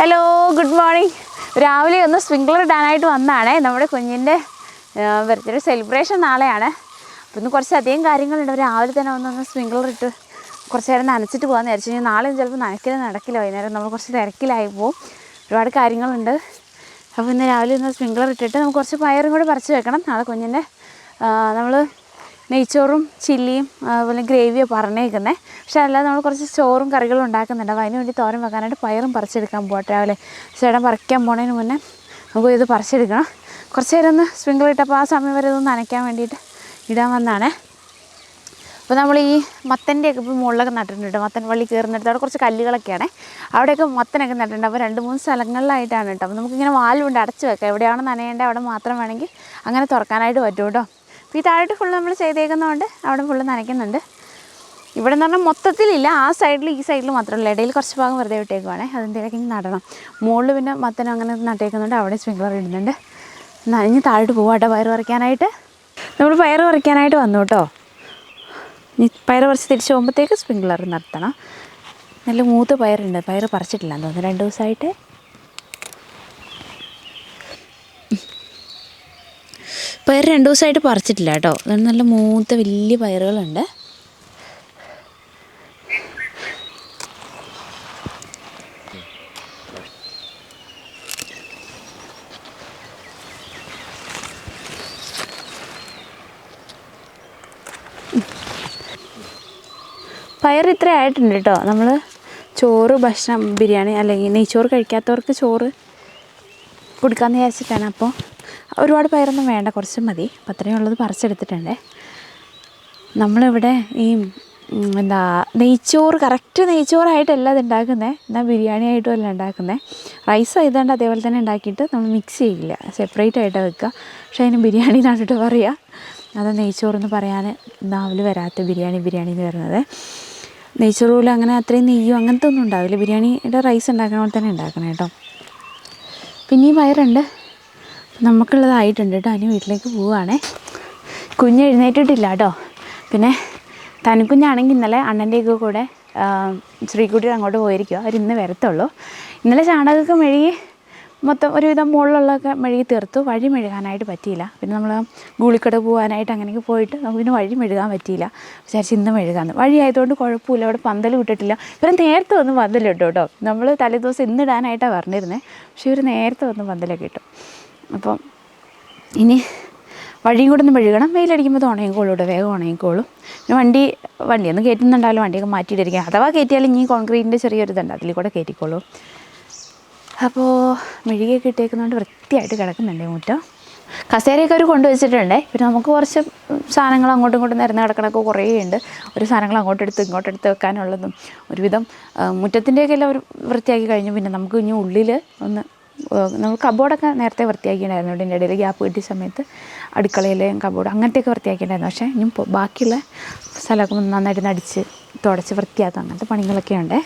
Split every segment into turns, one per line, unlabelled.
Hello good morning രാവിലെ ഒന്ന് sprinkler ഇടാനായിട്ട് വന്നതാണേ നമ്മുടെ കുഞ്ഞിന്റെ ബർത്ത്ഡേ സെലിബ്രേഷൻ നാളെയാണ്. അപ്പോൾ ഇന്ന് കുറച്ചധികം കാര്യങ്ങളുണ്ട്. രാവിലെ തന്നെ ഒന്ന് സ്പ്രിങ്ക്ലർ ഇട്ട് കുറച്ച് നേരം നനച്ചിട്ട് പോകാമെന്ന് വിചാരിച്ചു. കഴിഞ്ഞാൽ നാളെയും ചിലപ്പോൾ നനയ്ക്കൽ നടക്കില്ല. വൈകുന്നേരം നമ്മൾ കുറച്ച് തിരക്കിലായി പോകും ഒരുപാട് കാര്യങ്ങളുണ്ട്. അപ്പോൾ ഇന്ന് രാവിലെ ഒന്ന് സ്പ്രിങ്ക്ലർ ഇട്ടിട്ട് നമുക്ക് കുറച്ച് പയറും കൂടി പറിച്ച് വെക്കണം. നാളെ കുഞ്ഞിന്റെ നമ്മൾ നെയ്ച്ചോറും ചില്ലിയും അതുപോലെ ഗ്രേവിയോ പറഞ്ഞേക്കുന്നത് പക്ഷേ അല്ലാതെ നമ്മൾ കുറച്ച് ചോറും കറികളും ഉണ്ടാക്കുന്നുണ്ട്. അപ്പോൾ അതിന് വേണ്ടി തോരൻ വെക്കാനായിട്ട് പയറും പറിച്ചെടുക്കാൻ പോകട്ടെ രാവിലെ. ചേട്ടൻ പറിക്കാൻ പോണതിന് മുന്നേ നമുക്ക് ഇത് പറിച്ചെടുക്കണം. കുറച്ച് നേരം ഒന്ന് സ്പ്രിങ്കിൾ ഇട്ടപ്പോൾ ആ സമയം വരെ ഒന്ന് നനയ്ക്കാൻ വേണ്ടിയിട്ട് ഇടാൻ വന്നതാണ് അപ്പോൾ നമ്മൾ ഈ മത്തന്റെയൊക്കെ ഇപ്പോൾ മുകളിലൊക്കെ നട്ടിട്ടുണ്ട് മത്തൻ വള്ളി കയറുന്നിടത്ത് അവിടെ കുറച്ച് കല്ലുകളൊക്കെയാണ്. അവിടെയൊക്കെ മത്തനൊക്കെ നട്ടിട്ടുണ്ട്. അപ്പോൾ രണ്ട് മൂന്ന് സ്ഥലങ്ങളിലായിട്ടാണ് കേട്ടോ. അപ്പോൾ നമുക്കിങ്ങനെ വാൽവുണ്ട് അടച്ച് വെക്കാം. എവിടെയാണോ നനയേണ്ടത് അവിടെ മാത്രം വേണമെങ്കിൽ അങ്ങനെ തുറക്കാനായിട്ട് പറ്റും കേട്ടോ. ഈ താഴോട്ട് ഫുള്ള് നമ്മൾ ചെയ്തേക്കുന്നതുകൊണ്ട് അവിടെ ഫുള്ള് നനയ്ക്കുന്നുണ്ട്. ഇവിടെ എന്ന് പറഞ്ഞാൽ മൊത്തത്തിലില്ല. ആ സൈഡിൽ ഈ സൈഡിൽ മാത്രമല്ല. ഇടയിൽ കുറച്ച് ഭാഗം വെറുതെ വിട്ടേക്കുവാണേ. അതിന്റെയൊക്കെ ഇനി നടണം. മുകളിൽ പിന്നെ മത്തനും അങ്ങനെ നട്ടേക്കുന്നുണ്ട് അവിടെ സ്പ്രിങ്ക്ലർ ഇടുന്നുണ്ട്. നനഞ്ഞ് താഴോട്ട് പോവാട്ടോ പയർ പറിക്കാനായിട്ട്. നമ്മൾ പയർ പറിക്കാനായിട്ട് വന്നു കേട്ടോ. ഇനി പയർ പറിച്ച് തിരിച്ച് പോകുമ്പോഴത്തേക്ക് സ്പ്രിങ്ക്ലർ നടത്തണം. നല്ല മൂത്ത് പയറുണ്ട്. പയർ പറിച്ചിട്ടില്ല തോന്നുന്നു. രണ്ട് ദിവസമായിട്ട് പയർ രണ്ട് ദിവസമായിട്ട് പറിച്ചിട്ടില്ല കേട്ടോ. അതുകൊണ്ട് നല്ല മൂത്ത വലിയ പയറുകളുണ്ട്. പയർ ഇത്ര ആയിട്ടുണ്ട് കേട്ടോ. നമ്മൾ ചോറ് ഭക്ഷണം ബിരിയാണി അല്ലെങ്കിൽ നെയ്ച്ചോറ് കഴിക്കാത്തവർക്ക് ചോറ് കൊടുക്കാമെന്ന് വിചാരിച്ചിട്ടാണ് അപ്പോൾ ഒരുപാട് പയറൊന്നും വേണ്ട കുറച്ച് മതി. അത്രയും ഉള്ളത് പറിച്ചെടുത്തിട്ടുണ്ട്. നമ്മളിവിടെ ഈ എന്താ നെയ്ച്ചോറ് കറക്റ്റ് നെയ്ച്ചോറായിട്ടല്ല ഇത് ഉണ്ടാക്കുന്നത് എന്നാൽ ബിരിയാണി ആയിട്ടും അല്ല ഉണ്ടാക്കുന്നത് റൈസ് ആയതുകൊണ്ട് അതേപോലെ തന്നെ ഉണ്ടാക്കിയിട്ട് നമ്മൾ മിക്സ് ചെയ്യില്ല. സെപ്പറേറ്റ് ആയിട്ട് വെക്കുക. പക്ഷേ അതിന് ബിരിയാണി എന്നാണിട്ട് പറയുക അത് നെയ്ച്ചോറെന്ന് പറയാൻ നാവിൽ വരാത്ത ബിരിയാണി ബിരിയാണി എന്ന് പറയുന്നത്. നെയ്ച്ചോറ് പോലും അങ്ങനെ അത്രയും നെയ്യോ അങ്ങനത്തെ ഒന്നും ഉണ്ടാവില്ല. ബിരിയാണിയുടെ റൈസ് ഉണ്ടാക്കണ പോലെ തന്നെ ഉണ്ടാക്കണം കേട്ടോ. പിന്നെയും പയറുണ്ട്. നമുക്കുള്ളതായിട്ടുണ്ട് കേട്ടോ അതിന് വീട്ടിലേക്ക് പോവുകയാണേ. കുഞ്ഞ് എഴുന്നേറ്റിട്ടില്ല കേട്ടോ പിന്നെ തനിക്കുഞ്ഞാണെങ്കിൽ ഇന്നലെ അണ്ണന്റെയൊക്കെ കൂടെ ശ്രീകുട്ടി അങ്ങോട്ട് പോയിരിക്കുക അവർ ഇന്ന് വരത്തുള്ളൂ. ഇന്നലെ ചാണകമൊക്കെ മെഴുകി മൊത്തം ഒരുവിധം മുകളിലുള്ളതൊക്കെ മെഴുകി തീർത്തു. വഴി മെഴുകാനായിട്ട് പറ്റിയില്ല. പിന്നെ നമ്മൾ ഗൂളിക്കട പോകാനായിട്ട് അങ്ങനെയൊക്കെ പോയിട്ട് നമുക്ക് പിന്നെ വഴി മെഴുകാൻ പറ്റിയില്ല. വിചാരിച്ച് ഇന്ന് മെഴുകാന്ന്. വഴി ആയതുകൊണ്ട് കുഴപ്പമില്ല. അവിടെ പന്തൽ വിട്ടിട്ടില്ല. ഇവർ നേരത്തെ വന്ന് പന്തലിട്ടു കേട്ടോ നമ്മൾ തലേദിവസം ഇന്നിടാനായിട്ടാണ് പറഞ്ഞിരുന്നത് പക്ഷേ ഇവർ നേരത്തെ വന്ന് പന്തലൊക്കെ ഇട്ടു. അപ്പം ഇനി വഴിയും കൂടെ ഒന്ന് മെഴുകണം. വെയിലടിക്കുമ്പോൾ ഉണങ്ങിക്കോളൂ കേട്ടോ. വേഗം ഉണങ്ങിക്കോളും. പിന്നെ വണ്ടി വണ്ടിയൊന്നും കയറ്റുന്നുണ്ടാവില്ല. വണ്ടിയൊക്കെ മാറ്റിയിട്ടിരിക്കുക അഥവാ കയറ്റിയാലും ഇനി കോൺക്രീറ്റിന്റെ ചെറിയൊരു ഇതുണ്ട് അതിൽ കൂടെ കയറ്റിക്കോളൂ. അപ്പോൾ മെഴുകിയൊക്കെ ഇട്ടേക്കുന്നതുകൊണ്ട് വൃത്തിയായിട്ട് കിടക്കുന്നുണ്ട് മുറ്റം. കസേരയൊക്കെ അവർ കൊണ്ടുവച്ചിട്ടുണ്ട്. പിന്നെ നമുക്ക് കുറച്ച് സാധനങ്ങൾ അങ്ങോട്ടും ഇങ്ങോട്ടും നിരന്ന് കിടക്കണമൊക്കെ കുറേ ഉണ്ട്. ഒരു സാധനങ്ങൾ അങ്ങോട്ടെടുത്ത് ഇങ്ങോട്ടെടുത്ത് വെക്കാനുള്ളതും ഒരുവിധം മുറ്റത്തിന്റെയൊക്കെ എല്ലാം ഒരു വൃത്തിയാക്കി കഴിഞ്ഞു. പിന്നെ നമുക്ക് ഇനി ഉള്ളിൽ ഒന്ന് നമ്മൾ കബോർഡൊക്കെ നേരത്തെ വൃത്തിയാക്കിയിട്ടുണ്ടായിരുന്നു. ഇതിന്റെ ഇടയിൽ ഗ്യാപ്പ് കിട്ടിയ സമയത്ത് അടുക്കളയിലെയും കബോർഡ് അങ്ങനത്തെയൊക്കെ വൃത്തിയാക്കിയിട്ടുണ്ടായിരുന്നു. പക്ഷേ ഇനി ബാക്കിയുള്ള സ്ഥലമൊക്കെ നന്നായിട്ട് നടിച്ച് തുടച്ച് വൃത്തിയാക്കുക അങ്ങനത്തെ പണികളൊക്കെ ഉണ്ട്.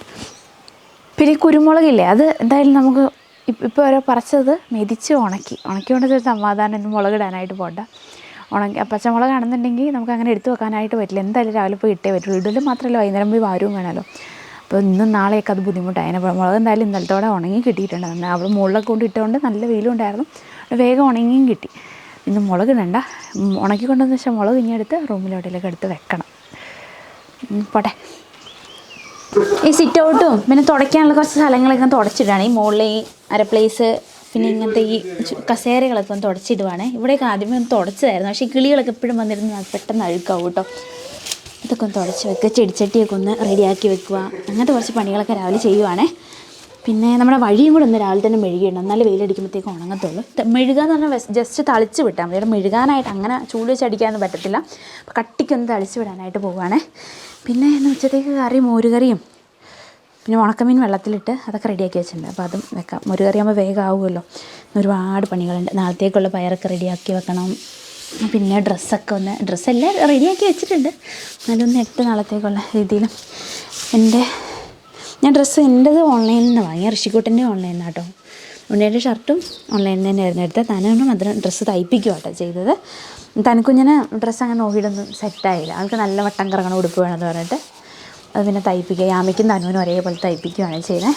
പിന്നെ ഈ കുരുമുളകില്ലേ അത് എന്തായാലും നമുക്ക് ഇപ്പോൾ ഓരോ പറിച്ചത് മെതിച്ച് ഉണക്കി. ഉണക്കി കൊണ്ടൊരു സമാധാനം ഒന്നും മുളകിടാനായിട്ട് പോകണ്ട ഉണക്കി പച്ചമുളകാണെന്നുണ്ടെങ്കിൽ നമുക്ക് അങ്ങനെ എടുത്തു വെക്കാനായിട്ട് പറ്റില്ല. എന്തായാലും രാവിലെ പോയി ഇട്ടേ പറ്റുള്ളൂ. ഇടലും മാത്രമല്ല വൈകുന്നേരം പോയി വാരവും വേണമല്ലോ. അപ്പോൾ ഇന്നും നാളെയൊക്കെ അത് ബുദ്ധിമുട്ടായി. അതിനെ മുളക് എന്തായാലും ഇന്നലത്തോടെ ഉണങ്ങി കിട്ടിയിട്ടുണ്ട്. അവൾ മുകളിലൊക്കെ കൊണ്ട് ഇട്ടുകൊണ്ട് നല്ല വെയിലും ഉണ്ടായിരുന്നു വേഗം ഉണങ്ങിയും കിട്ടി. ഇന്ന് മുളക് ഉം, ഉണക്കിക്കൊണ്ടെന്ന് വെച്ചാൽ മുളക് ഇനി എടുത്ത് റൂമിലോട്ടിലേക്ക് എടുത്ത് വെക്കണം. പോട്ടെ. ഈ സിറ്റ് ഔട്ടും പിന്നെ തുടയ്ക്കാനുള്ള കുറച്ച് സ്ഥലങ്ങളൊക്കെ തുടച്ചിടുകയാണ് ഈ മുകളിൽ ഈ അര പ്ലേസ് പിന്നെ ഇങ്ങനത്തെ ഈ കസേരകളൊക്കെ ഒന്ന് തുടച്ചിടുവാണ്. ഇവിടെയൊക്കെ ആദ്യമേ ഒന്ന് തുടച്ചതായിരുന്നു. പക്ഷേ ഈ കിളികളൊക്കെ എപ്പോഴും വന്നിരുന്ന് പെട്ടെന്ന് അഴുക്കാവും കേട്ടോ. ഇതൊക്കെ ഒന്ന് തുടച്ച് വെക്കുക ചെടിച്ചട്ടിയൊക്കെ ഒന്ന് റെഡിയാക്കി വെക്കുക. അങ്ങനത്തെ കുറച്ച് പണികളൊക്കെ രാവിലെ ചെയ്യുവാണേ. പിന്നെ നമ്മുടെ വഴിയും കൂടെ ഒന്ന് രാവിലെ തന്നെ മെഴുകിയിടണം. എന്നാലേ വെയിലടിക്കുമ്പോഴത്തേക്ക് ഉണങ്ങത്തുള്ളൂ. മെഴുകുക എന്ന് പറഞ്ഞാൽ ജസ്റ്റ് തളിച്ച് വിട്ടാൽ മതി. മെഴുകാനായിട്ട് അങ്ങനെ ചൂട് വെച്ച് അടിക്കാനൊന്നും പറ്റത്തില്ല. കട്ടിക്കൊന്ന് തളിച്ച് വിടാനായിട്ട് പോവുകയാണേ പിന്നെ എന്ന് ഉച്ചത്തേക്ക് കറി മോരുകറിയും. പിന്നെ ഉണക്കമീൻ വെള്ളത്തിലിട്ട് അതൊക്കെ റെഡിയാക്കി വെച്ചിട്ടുണ്ട്. അപ്പോൾ അതും വെക്കാം. മോരുകറി ആകുമ്പോൾ വേഗം ആവുമല്ലോ. ഒരുപാട് പണികളുണ്ട്. നാളത്തേക്കുള്ള പയറൊക്കെ റെഡിയാക്കി വെക്കണം. പിന്നെ ഡ്രസ്സൊക്കെ ഒന്ന് ഡ്രസ്സെല്ലാം റെഡിയാക്കി വെച്ചിട്ടുണ്ട്. എന്നാലൊന്ന് എട്ട് നാളത്തേക്കുള്ള രീതിയിലും എന്റെ ഞാൻ ഡ്രസ്സ് എന്റെത് ഓൺലൈനിൽ നിന്ന് വാങ്ങിയ ഋഷിക്കൂട്ടന്റെ ഓൺലൈനിൽ കേട്ടോ ഉണ്ണിയുടെ ഷർട്ടും ഓൺലൈനിൽ തന്നെയായിരുന്നു എടുത്തത്. തനും അതിന് ഡ്രസ്സ് തയ്പ്പിക്കുക കേട്ടോ ചെയ്തത്. തനിക്കുഞ്ഞിന് ഡ്രസ്സ് അങ്ങനെ നോക്കിയിട്ടൊന്നും സെറ്റായില്ല അവൾക്ക് നല്ല വട്ടം കറങ്ങണ ഉടുപ്പ് വേണമെന്ന് പറഞ്ഞിട്ട് അത് പിന്നെ തയ്പ്പിക്കുക. യാമിക്കും തനുവിനും ഒരേപോലെ തയ്പ്പിക്കുകയാണ് ചെയ്യുന്നത്.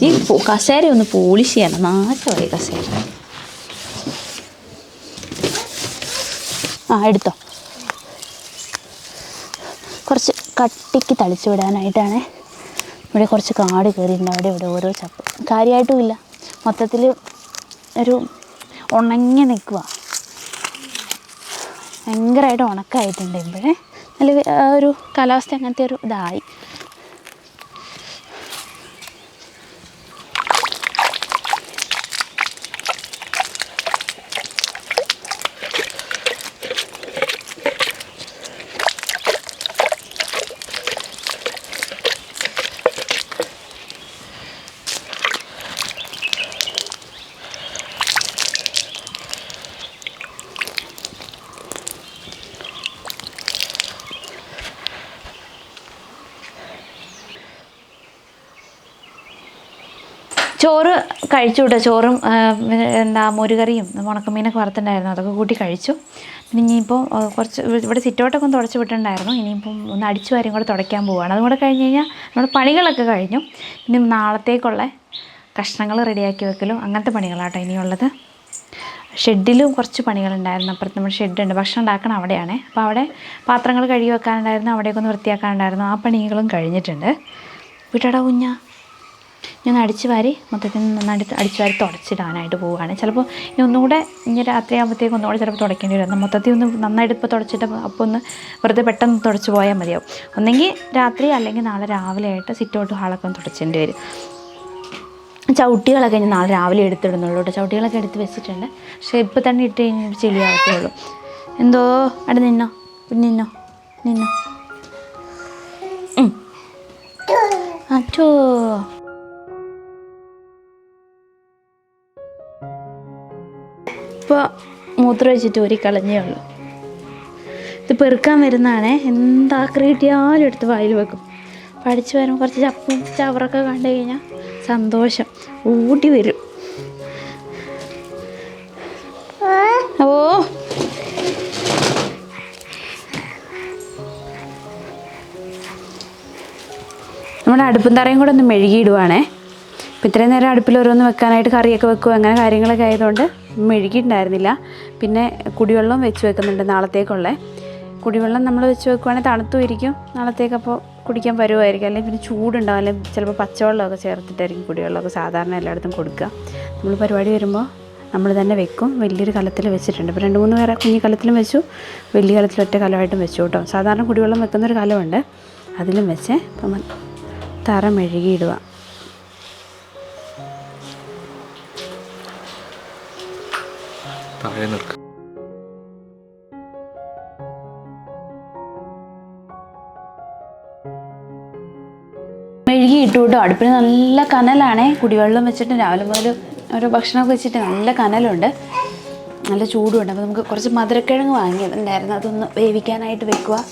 ഈ കസേര ഒന്ന് പോളിഷ് ചെയ്യണം നാശമായി കസേര ആ എടുത്തോ കുറച്ച് കട്ടിക്ക് തളിച്ചു വിടാനായിട്ടാണ് ഇവിടെ കുറച്ച് കാട് കയറിയിട്ടുണ്ട് അവിടെ ഇവിടെ ഓരോ ചപ്പ് കാര്യമായിട്ടുമില്ല മൊത്തത്തിൽ ഒരു ഉണങ്ങി നിൽക്കുക ഭയങ്കരമായിട്ട് ഉണക്കായിട്ടുണ്ട് ഇപ്പോഴേ നല്ല ഒരു കാലാവസ്ഥ അങ്ങനത്തെ ഒരു ഇതായി ചോറ് കഴിച്ചു കേട്ടോ ചോറും എന്താ മോരുകറിയും ഉണക്കമീനൊക്കെ വറുത്തുണ്ടായിരുന്നു അതൊക്കെ കൂട്ടി കഴിച്ചു. പിന്നെ ഇനിയിപ്പോൾ കുറച്ച് ഇവിടെ സിറ്റൗട്ടൊക്കെ ഒന്ന് തുടച്ച് വിട്ടിട്ടുണ്ടായിരുന്നു. ഇനിയിപ്പം ഒന്ന് അടിച്ചു വാരും കൂടെ തുടയ്ക്കാൻ പോവുകയാണ് അതും കൂടെ കഴിഞ്ഞ് കഴിഞ്ഞാൽ നമ്മുടെ പണികളൊക്കെ കഴിഞ്ഞു. ഇനി നാളത്തേക്കുള്ള കഷ്ണങ്ങൾ റെഡിയാക്കി വെക്കലും അങ്ങനത്തെ പണികളാട്ടോ ഇനിയുള്ളത്. ഷെഡിലും കുറച്ച് പണികളുണ്ടായിരുന്നു. അപ്പുറത്ത് നമ്മുടെ ഷെഡുണ്ട്. ഭക്ഷണം ഉണ്ടാക്കണം അവിടെയാണ്. അപ്പോൾ അവിടെ പാത്രങ്ങൾ കഴുകി വെക്കാനുണ്ടായിരുന്നു. അവിടെയൊക്കെ ഒന്ന് വൃത്തിയാക്കാനുണ്ടായിരുന്നു. ആ പണികളും കഴിഞ്ഞിട്ടുണ്ട്. വിട്ടടാ കുഞ്ഞാ. ഞാൻ അടിച്ചു വാരി മൊത്തത്തിൽ നന്നായിട്ട് അടിച്ചു വാരി തുടച്ചിടാനായിട്ട് പോവുകയാണ്. ചിലപ്പോൾ ഇനി ഒന്നുകൂടെ ഇനി രാത്രി ആകുമ്പോഴത്തേക്ക് ഒന്നുകൂടെ ചിലപ്പോൾ തുടയ്ക്കേണ്ടി വരും. മൊത്തത്തിൽ ഒന്ന് നന്നായിട്ട് ഇപ്പോൾ തുടച്ചിട്ട് അപ്പോൾ ഒന്ന് വെറുതെ പെട്ടെന്ന് തുടച്ച് പോയാൽ മതിയാവും. ഒന്നെങ്കിൽ രാത്രി അല്ലെങ്കിൽ നാളെ രാവിലെ ആയിട്ട് സിറ്റൗട്ട് ഹാളൊക്കെ ഒന്ന് തുടച്ചേണ്ടി വരും. ചവിട്ടികളൊക്കെ ഞാൻ നാളെ രാവിലെ എടുത്തിടുന്നുള്ളൂ കേട്ടോ. ചവിട്ടികളൊക്കെ എടുത്ത് വെച്ചിട്ടുണ്ട്. പക്ഷേ ഇപ്പോൾ തന്നെ ഇട്ട് കഴിഞ്ഞാൽ ചെളിയാവത്തേ ഉള്ളൂ എന്തോ? അവിടെ നിന്നോ. നിന്നോ. നിന്നോ. അച്ചോ ഇപ്പോൾ മൂത്രം വെച്ചിട്ട് ഒരു കളഞ്ഞേ ഉള്ളൂ. ഇത് പെറുക്കാൻ വരുന്നതാണേ. എന്താ കിട്ടിയാലും എടുത്ത് വായിൽ വെക്കും. പഠിച്ചു വരുമ്പോൾ കുറച്ച് ചപ്പും ചവറൊക്കെ കണ്ടു കഴിഞ്ഞാൽ സന്തോഷം. ഊട്ടി വരും. ഓ. നമ്മുടെ അടുപ്പും തറയും കൂടെ ഒന്ന് മെഴുകിയിടുവാണേ. അപ്പം ഇത്രയും നേരം അടുപ്പിൽ ഓരോന്ന് വെക്കാനായിട്ട് കറിയൊക്കെ വെക്കും അങ്ങനെ കാര്യങ്ങളൊക്കെ ആയതുകൊണ്ട്. മെഴുകിയിട്ടുണ്ടായിരുന്നില്ല. പിന്നെ കുടിവെള്ളം വെച്ച് വെക്കുന്നുണ്ട് നാളത്തേക്കുള്ളേ. കുടിവെള്ളം നമ്മൾ വെച്ച് വെക്കുവാണെങ്കിൽ തണുത്തും ഇരിക്കും നാളത്തേക്ക് അപ്പോൾ കുടിക്കാൻ വരുമായിരിക്കും. അല്ലെങ്കിൽ പിന്നെ ചൂടുണ്ടാവും. അല്ലെങ്കിൽ ചിലപ്പോൾ പച്ചവെള്ളമൊക്കെ ചേർത്തിട്ടായിരിക്കും കുടിവെള്ളമൊക്കെ സാധാരണ എല്ലായിടത്തും കൊടുക്കുക. നമ്മൾ പരിപാടി വരുമ്പോൾ നമ്മൾ തന്നെ വെക്കും. വലിയൊരു കലത്തിൽ വെച്ചിട്ടുണ്ട്. ഇപ്പോൾ രണ്ട് മൂന്ന് പേരെ കുഞ്ഞു കലത്തിലും വെച്ചു. വലിയ കലത്തിൽ ഒറ്റ കലമായിട്ടും വെച്ചു കേട്ടോ. സാധാരണ കുടിവെള്ളം വെക്കുന്നൊരു കലമുണ്ട്. അതിലും വെച്ച് ഇപ്പം തറ മെഴുകിയിടുക.
താഴെ നിൽക്കും.
ഇട്ടു കേട്ടോ. അടുപ്പിന് നല്ല കനലാണേ. കുടിവെള്ളം വെച്ചിട്ട് രാവിലെ മുതൽ ഓരോ ഭക്ഷണമൊക്കെ വെച്ചിട്ട് നല്ല കനലുണ്ട്. നല്ല ചൂടുണ്ട്. അപ്പോൾ നമുക്ക് കുറച്ച് മധുരക്കിഴങ്ങ് വാങ്ങിയിട്ടുണ്ടായിരുന്നു അതൊന്ന് വേവിക്കാനായിട്ട് വെക്കുക.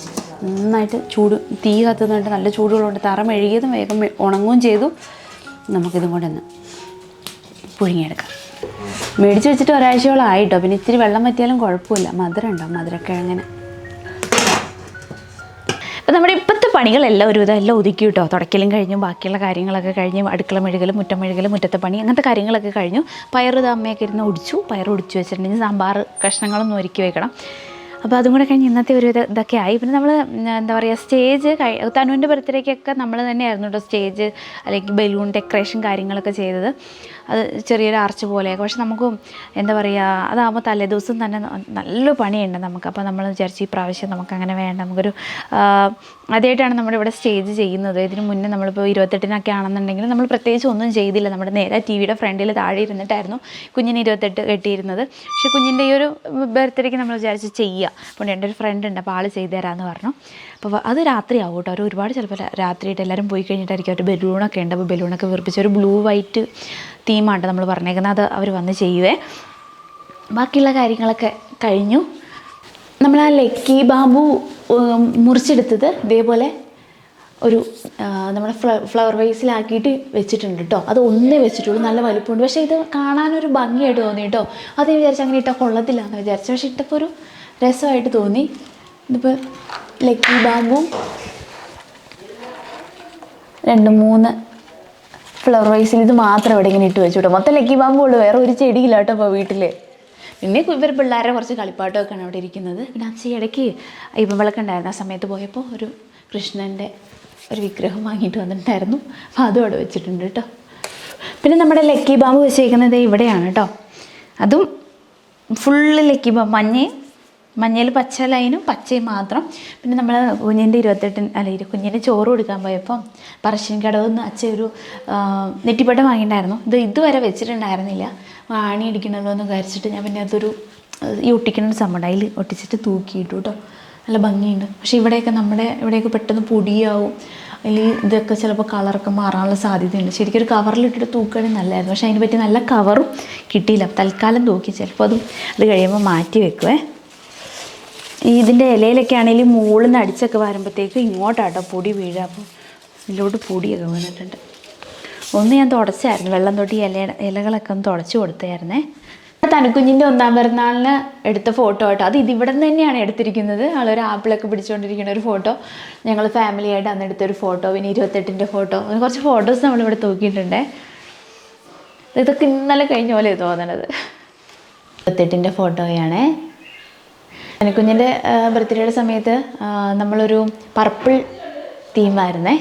നന്നായിട്ട് ചൂട് തീ കത്തുന്നുണ്ട്. നല്ല ചൂടുകളുണ്ട്. തറ മെഴുകിയതും വേഗം ഉണങ്ങുകയും ചെയ്തു. നമുക്കിതും കൂടെ ഒന്ന് പുഴുങ്ങിയെടുക്കാം. മേടിച്ച് വെച്ചിട്ട് ഒരാഴ്ചയോളം ആയിട്ടോ പിന്നെ ഇത്തിരി വെള്ളം പറ്റിയാലും കുഴപ്പമില്ല. മധുരം ഉണ്ടോ മധുരക്കിഴങ്ങനെ. അപ്പം നമ്മുടെ ഇപ്പോഴത്തെ പണികളെല്ലാം ഒരു എല്ലാം ഒതുക്കി കിട്ടോ തുടക്കലും കഴിഞ്ഞു ബാക്കിയുള്ള കാര്യങ്ങളൊക്കെ കഴിഞ്ഞു അടുക്കള മെഴുകലും മുറ്റം മെഴുകലും മുറ്റത്തെ പണി അങ്ങനത്തെ കാര്യങ്ങളൊക്കെ കഴിഞ്ഞു. പയറ് അമ്മയൊക്കെ ഇരുന്ന് ഒടിച്ചു. പയർ ഒടിച്ചു വെച്ചിട്ടുണ്ടെങ്കിൽ സാമ്പാർ കഷ്ണങ്ങളൊന്നും ഒരുക്കി വെക്കണം. അപ്പോൾ അതും കൂടെ കഴിഞ്ഞ് ഇന്നത്തെ ഒരു ഇത് ഇതൊക്കെ ആയി. പിന്നെ നമ്മൾ എന്താ പറയുക സ്റ്റേജ് കഴി തനുവിന്റെ ബർത്ത്ഡേക്കൊക്കെ നമ്മൾ തന്നെയായിരുന്നു കേട്ടോ സ്റ്റേജ് അല്ലെങ്കിൽ ബലൂൺ ഡെക്കറേഷൻ കാര്യങ്ങളൊക്കെ ചെയ്തത്. അത് ചെറിയൊരു ആർച്ച് പോലെയൊക്കെ. പക്ഷെ നമുക്ക് എന്താ പറയുക അതാകുമ്പോൾ തലേദിവസം തന്നെ നല്ല പണിയുണ്ട് നമുക്ക്. അപ്പോൾ നമ്മൾ വിചാരിച്ചു ഈ പ്രാവശ്യം നമുക്ക് അങ്ങനെ വേണ്ട. നമുക്കൊരു അതായിട്ടാണ് നമ്മുടെ ഇവിടെ സ്റ്റേജ് ചെയ്യുന്നത്. ഇതിന് മുന്നേ നമ്മളിപ്പോൾ ഇരുപത്തെട്ടിനൊക്കെ ആണെന്നുണ്ടെങ്കിൽ നമ്മൾ പ്രത്യേകിച്ച് ഒന്നും ചെയ്തില്ല. നമ്മുടെ നേരെ ടി വിയുടെ ഫ്രണ്ടിൽ താഴെ ഇരുന്നിട്ടായിരുന്നു കുഞ്ഞിന് ഇരുപത്തെട്ട് കെട്ടിയിരുന്നത്. പക്ഷേ കുഞ്ഞിന്റെ ഈ ഒരു ബർത്ത്ഡേക്ക് നമ്മൾ വിചാരിച്ച് ചെയ്യുക അപ്പോൾ എന്റെ ഒരു ഫ്രണ്ട് ഉണ്ട്. അപ്പോൾ ആൾ ചെയ്തു തരാമെന്ന് പറഞ്ഞു. അപ്പോൾ അത് രാത്രി ആവും കേട്ടോ. അവർ ഒരുപാട് ചിലപ്പോൾ രാത്രിയിട്ട് എല്ലാവരും പോയി കഴിഞ്ഞിട്ടായിരിക്കും അവർ ബലൂണൊക്കെ ഉണ്ട്. അപ്പോൾ ബലൂണൊക്കെ വിറപ്പിച്ച് ഒരു ബ്ലൂ വൈറ്റ് തീമാണ് നമ്മൾ പറഞ്ഞേക്കുന്നത്. അത് അവർ വന്ന് ചെയ്യുവേ. ബാക്കിയുള്ള കാര്യങ്ങളൊക്കെ കഴിഞ്ഞു. നമ്മൾ ആ ലക്കി ഉം, മുറിച്ചെടുത്തത് ഇതേപോലെ ഒരു നമ്മുടെ ഫ്ല ഫ്ലവർ വൈസിലാക്കിയിട്ട് വെച്ചിട്ടുണ്ട് കേട്ടോ അത് ഒന്നേ വെച്ചിട്ടുള്ളൂ. നല്ല വലിപ്പമുണ്ട്. പക്ഷേ ഇത് കാണാനൊരു ഭംഗിയായിട്ട് തോന്നി കേട്ടോ അത് വിചാരിച്ചു അങ്ങനെ ഇട്ടാൽ കൊള്ളത്തില്ല എന്ന് വിചാരിച്ചു. പക്ഷേ ഇട്ടപ്പോൾ ഒരു രസമായിട്ട് തോന്നി. ഇതിപ്പോൾ ലക്കി ബാമ്പും രണ്ട് മൂന്ന് ഫ്ലവർ വൈസിൽ ഇത് മാത്രം ഇവിടെ ഇങ്ങനെ ഇട്ട് വെച്ചു മൊത്തം ലക്കി ഉള്ളു. വേറെ ഒരു ചെടിയില്ല കേട്ടോ ഇപ്പോൾ വീട്ടിൽ പിന്നെ ഇവർ പിള്ളേരെ കുറച്ച് കളിപ്പാട്ടമൊക്കെയാണ് അവിടെ ഇരിക്കുന്നത്. പിന്നെ അച്ഛൻ ഇടയ്ക്ക് ഇപ്പം വിളക്കുണ്ടായിരുന്നു ആ സമയത്ത് പോയപ്പോൾ ഒരു കൃഷ്ണന്റെ ഒരു വിഗ്രഹം വാങ്ങിയിട്ട് വന്നിട്ടുണ്ടായിരുന്നു. അപ്പോൾ അതും അവിടെ വെച്ചിട്ടുണ്ട് കേട്ടോ. പിന്നെ നമ്മുടെ ലക്കി ബാമ്പ് വെച്ചേക്കുന്നത് ഇവിടെയാണ് കേട്ടോ. അതും ഫുള്ള് ലക്കി ബാമ്പ് മഞ്ഞയും മഞ്ഞയിൽ പച്ച ലൈനും പച്ചയും മാത്രം. പിന്നെ നമ്മൾ കുഞ്ഞിന്റെ ഇരുപത്തെട്ടിന് അല്ല കുഞ്ഞിന്റെ ചോറ് കൊടുക്കാൻ പോയപ്പം പറശ്ശിൻ കടവെന്ന് അച്ഛൻ ഒരു ആ, നെറ്റിപ്പട്ടം വാങ്ങിയിട്ടുണ്ടായിരുന്നു. ഇത് ഇതുവരെ വെച്ചിട്ടുണ്ടായിരുന്നില്ല. ആണി അടിക്കണമല്ലോ എന്ന് വിചാരിച്ചിട്ട് ഞാൻ പിന്നെ അതൊരു ഈ ഒട്ടിക്കണ ഒരു സംഭവം അതിൽ ഒട്ടിച്ചിട്ട് തൂക്കിയിട്ടു കേട്ടോ നല്ല ഭംഗിയുണ്ട്. പക്ഷേ ഇവിടെയൊക്കെ നമ്മുടെ ഇവിടെയൊക്കെ പെട്ടെന്ന് പൊടിയാവും. അല്ലെങ്കിൽ ഇതൊക്കെ ചിലപ്പോൾ കളറൊക്കെ മാറാനുള്ള സാധ്യതയുണ്ട്. ശരിക്കും ഒരു കവറിലിട്ടിട്ട് തൂക്കുകയാണെങ്കിൽ നല്ലതായിരുന്നു. പക്ഷേ അതിന് പറ്റി നല്ല കവറും കിട്ടിയില്ല. തൽക്കാലം തൂക്കി. ചിലപ്പോൾ അതും അത് കഴിയുമ്പോൾ മാറ്റി വെക്കുവേ. ഈ ഇതിന്റെ ഇലയിലൊക്കെ ആണെങ്കിൽ മുകളിൽ നിന്ന് അടിച്ചൊക്കെ വരുമ്പോഴത്തേക്ക് ഇങ്ങോട്ടാട്ടോ പൊടി വീഴുക. അപ്പോൾ ഇതിലോട്ട് പൊടിയൊക്കെ വീണിട്ടുണ്ട്. ഒന്ന് ഞാൻ തുടച്ചായിരുന്നു. വെള്ളം തൊട്ടി ഇല ഇലകളൊക്കെ ഒന്ന് തുടച്ച് കൊടുത്തായിരുന്നേ. തനുക്കുഞ്ഞിന്റെ ഒന്നാം പിറന്നാളിന് എടുത്ത ഫോട്ടോ കേട്ടോ. അത് ഇതിവിടെ നിന്ന് തന്നെയാണ് എടുത്തിരിക്കുന്നത്. ആളൊരു ആപ്പിളൊക്കെ പിടിച്ചുകൊണ്ടിരിക്കുന്ന ഒരു ഫോട്ടോ. ഞങ്ങൾ ഫാമിലിയായിട്ട് അന്ന് എടുത്തൊരു ഫോട്ടോ പിന്നെ ഇരുപത്തെട്ടിന്റെ ഫോട്ടോ. അങ്ങനെ കുറച്ച് ഫോട്ടോസ് നമ്മളിവിടെ തൂക്കിയിട്ടുണ്ടേ. ഇതൊക്കെ ഇന്നലെ കഴിഞ്ഞ പോലെ തോന്നണത്. ഇരുപത്തെട്ടിന്റെ ഫോട്ടോയാണേ കുഞ്ഞിന്റെ ബർത്ത്ഡേയുടെ സമയത്ത് നമ്മളൊരു പർപ്പിൾ തീമായിരുന്നേ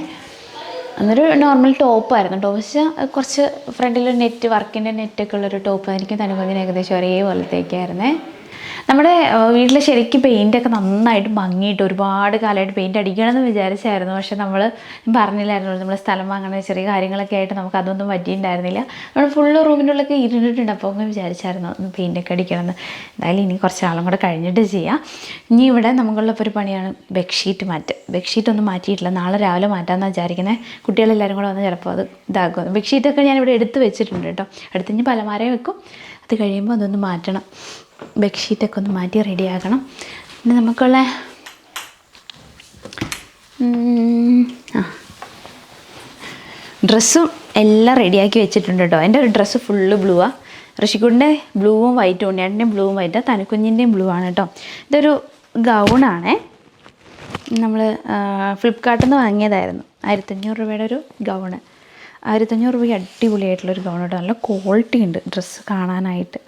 അന്നൊരു നോർമൽ ടോപ്പായിരുന്നു ടോപ്പ് വെച്ചാൽ കുറച്ച് ഫ്രണ്ടിൽ നെറ്റ് വർക്കിന്റെ നെറ്റൊക്കെ ഉള്ളൊരു ടോപ്പ് എനിക്ക് തനുകുഞ്ഞിന് ഏകദേശം ഒരേ പോലത്തേക്കായിരുന്നേ നമ്മുടെ വീട്ടിൽ ശരിക്കും പെയിന്റൊക്കെ നന്നായിട്ട് ഭംഗിയിട്ട് ഒരുപാട് കാലമായിട്ട് പെയിന്റ് അടിക്കണമെന്ന് വിചാരിച്ചായിരുന്നു. പക്ഷെ നമ്മൾ പറഞ്ഞില്ലായിരുന്നു നമ്മൾ സ്ഥലം വാങ്ങണ ചെറിയ കാര്യങ്ങളൊക്കെ ആയിട്ട് നമുക്ക് അതൊന്നും പറ്റിയിട്ടുണ്ടായിരുന്നില്ല. നമ്മൾ ഫുൾ റൂമിനുള്ളൊക്കെ ഇരുന്നിട്ടുണ്ട്. അപ്പോൾ ഒന്ന് വിചാരിച്ചായിരുന്നു പെയിന്റൊക്കെ അടിക്കണമെന്ന്. എന്തായാലും ഇനി കുറച്ച് നാളും കൂടെ കഴിഞ്ഞിട്ട് ചെയ്യാം. ഇനി ഇവിടെ നമുക്കുള്ള ഒരു പണിയാണ് ബെഡ്ഷീറ്റ് മാറ്റ്. ബെഡ്ഷീറ്റ് ഒന്നും മാറ്റിയിട്ടില്ല. നാളെ രാവിലെ മാറ്റാമെന്ന് വിചാരിക്കുന്നത് കുട്ടികളെല്ലാവരും കൂടെ വന്ന് ചിലപ്പോൾ അത് ഇതാക്കും. ബെഡ്ഷീറ്റൊക്കെ ഞാനിവിടെ എടുത്ത് വെച്ചിട്ടുണ്ട് കേട്ടോ. അടുത്ത് ഇനി പലമാരെ വെക്കും. അത് കഴിയുമ്പോൾ അതൊന്ന് മാറ്റണം. ബെഡ്ഷീറ്റൊക്കെ ഒന്ന് മാറ്റി റെഡിയാക്കണം. പിന്നെ നമുക്കുള്ള ഡ്രസ്സും എല്ലാം റെഡിയാക്കി വെച്ചിട്ടുണ്ട് കേട്ടോ. എന്റെ ഒരു ഡ്രസ്സ് ഫുള്ള് ബ്ലൂ ആണ് ഋഷിക്കുടിന്റെ ബ്ലൂവും വൈറ്റും ഉണ്ണിയാട്ടിന്റെയും ബ്ലൂവും വൈറ്റ് തനുക്കുഞ്ഞിന്റെയും ബ്ലൂ ആണ് കേട്ടോ. ഇതൊരു ഗൗണാണേ നമ്മൾ ഫ്ലിപ്പ്കാർട്ടിൽ നിന്ന് വാങ്ങിയതായിരുന്നു. ആയിരത്തഞ്ഞൂറ് രൂപയുടെ ഒരു ഗൗണ്. ആയിരത്തഞ്ഞൂറ് രൂപയ്ക്ക് അടിപൊളിയായിട്ടുള്ളൊരു ഗൗൺ കേട്ടോ നല്ല ക്വാളിറ്റി ഉണ്ട് ഡ്രസ്സ് കാണാനായിട്ട്.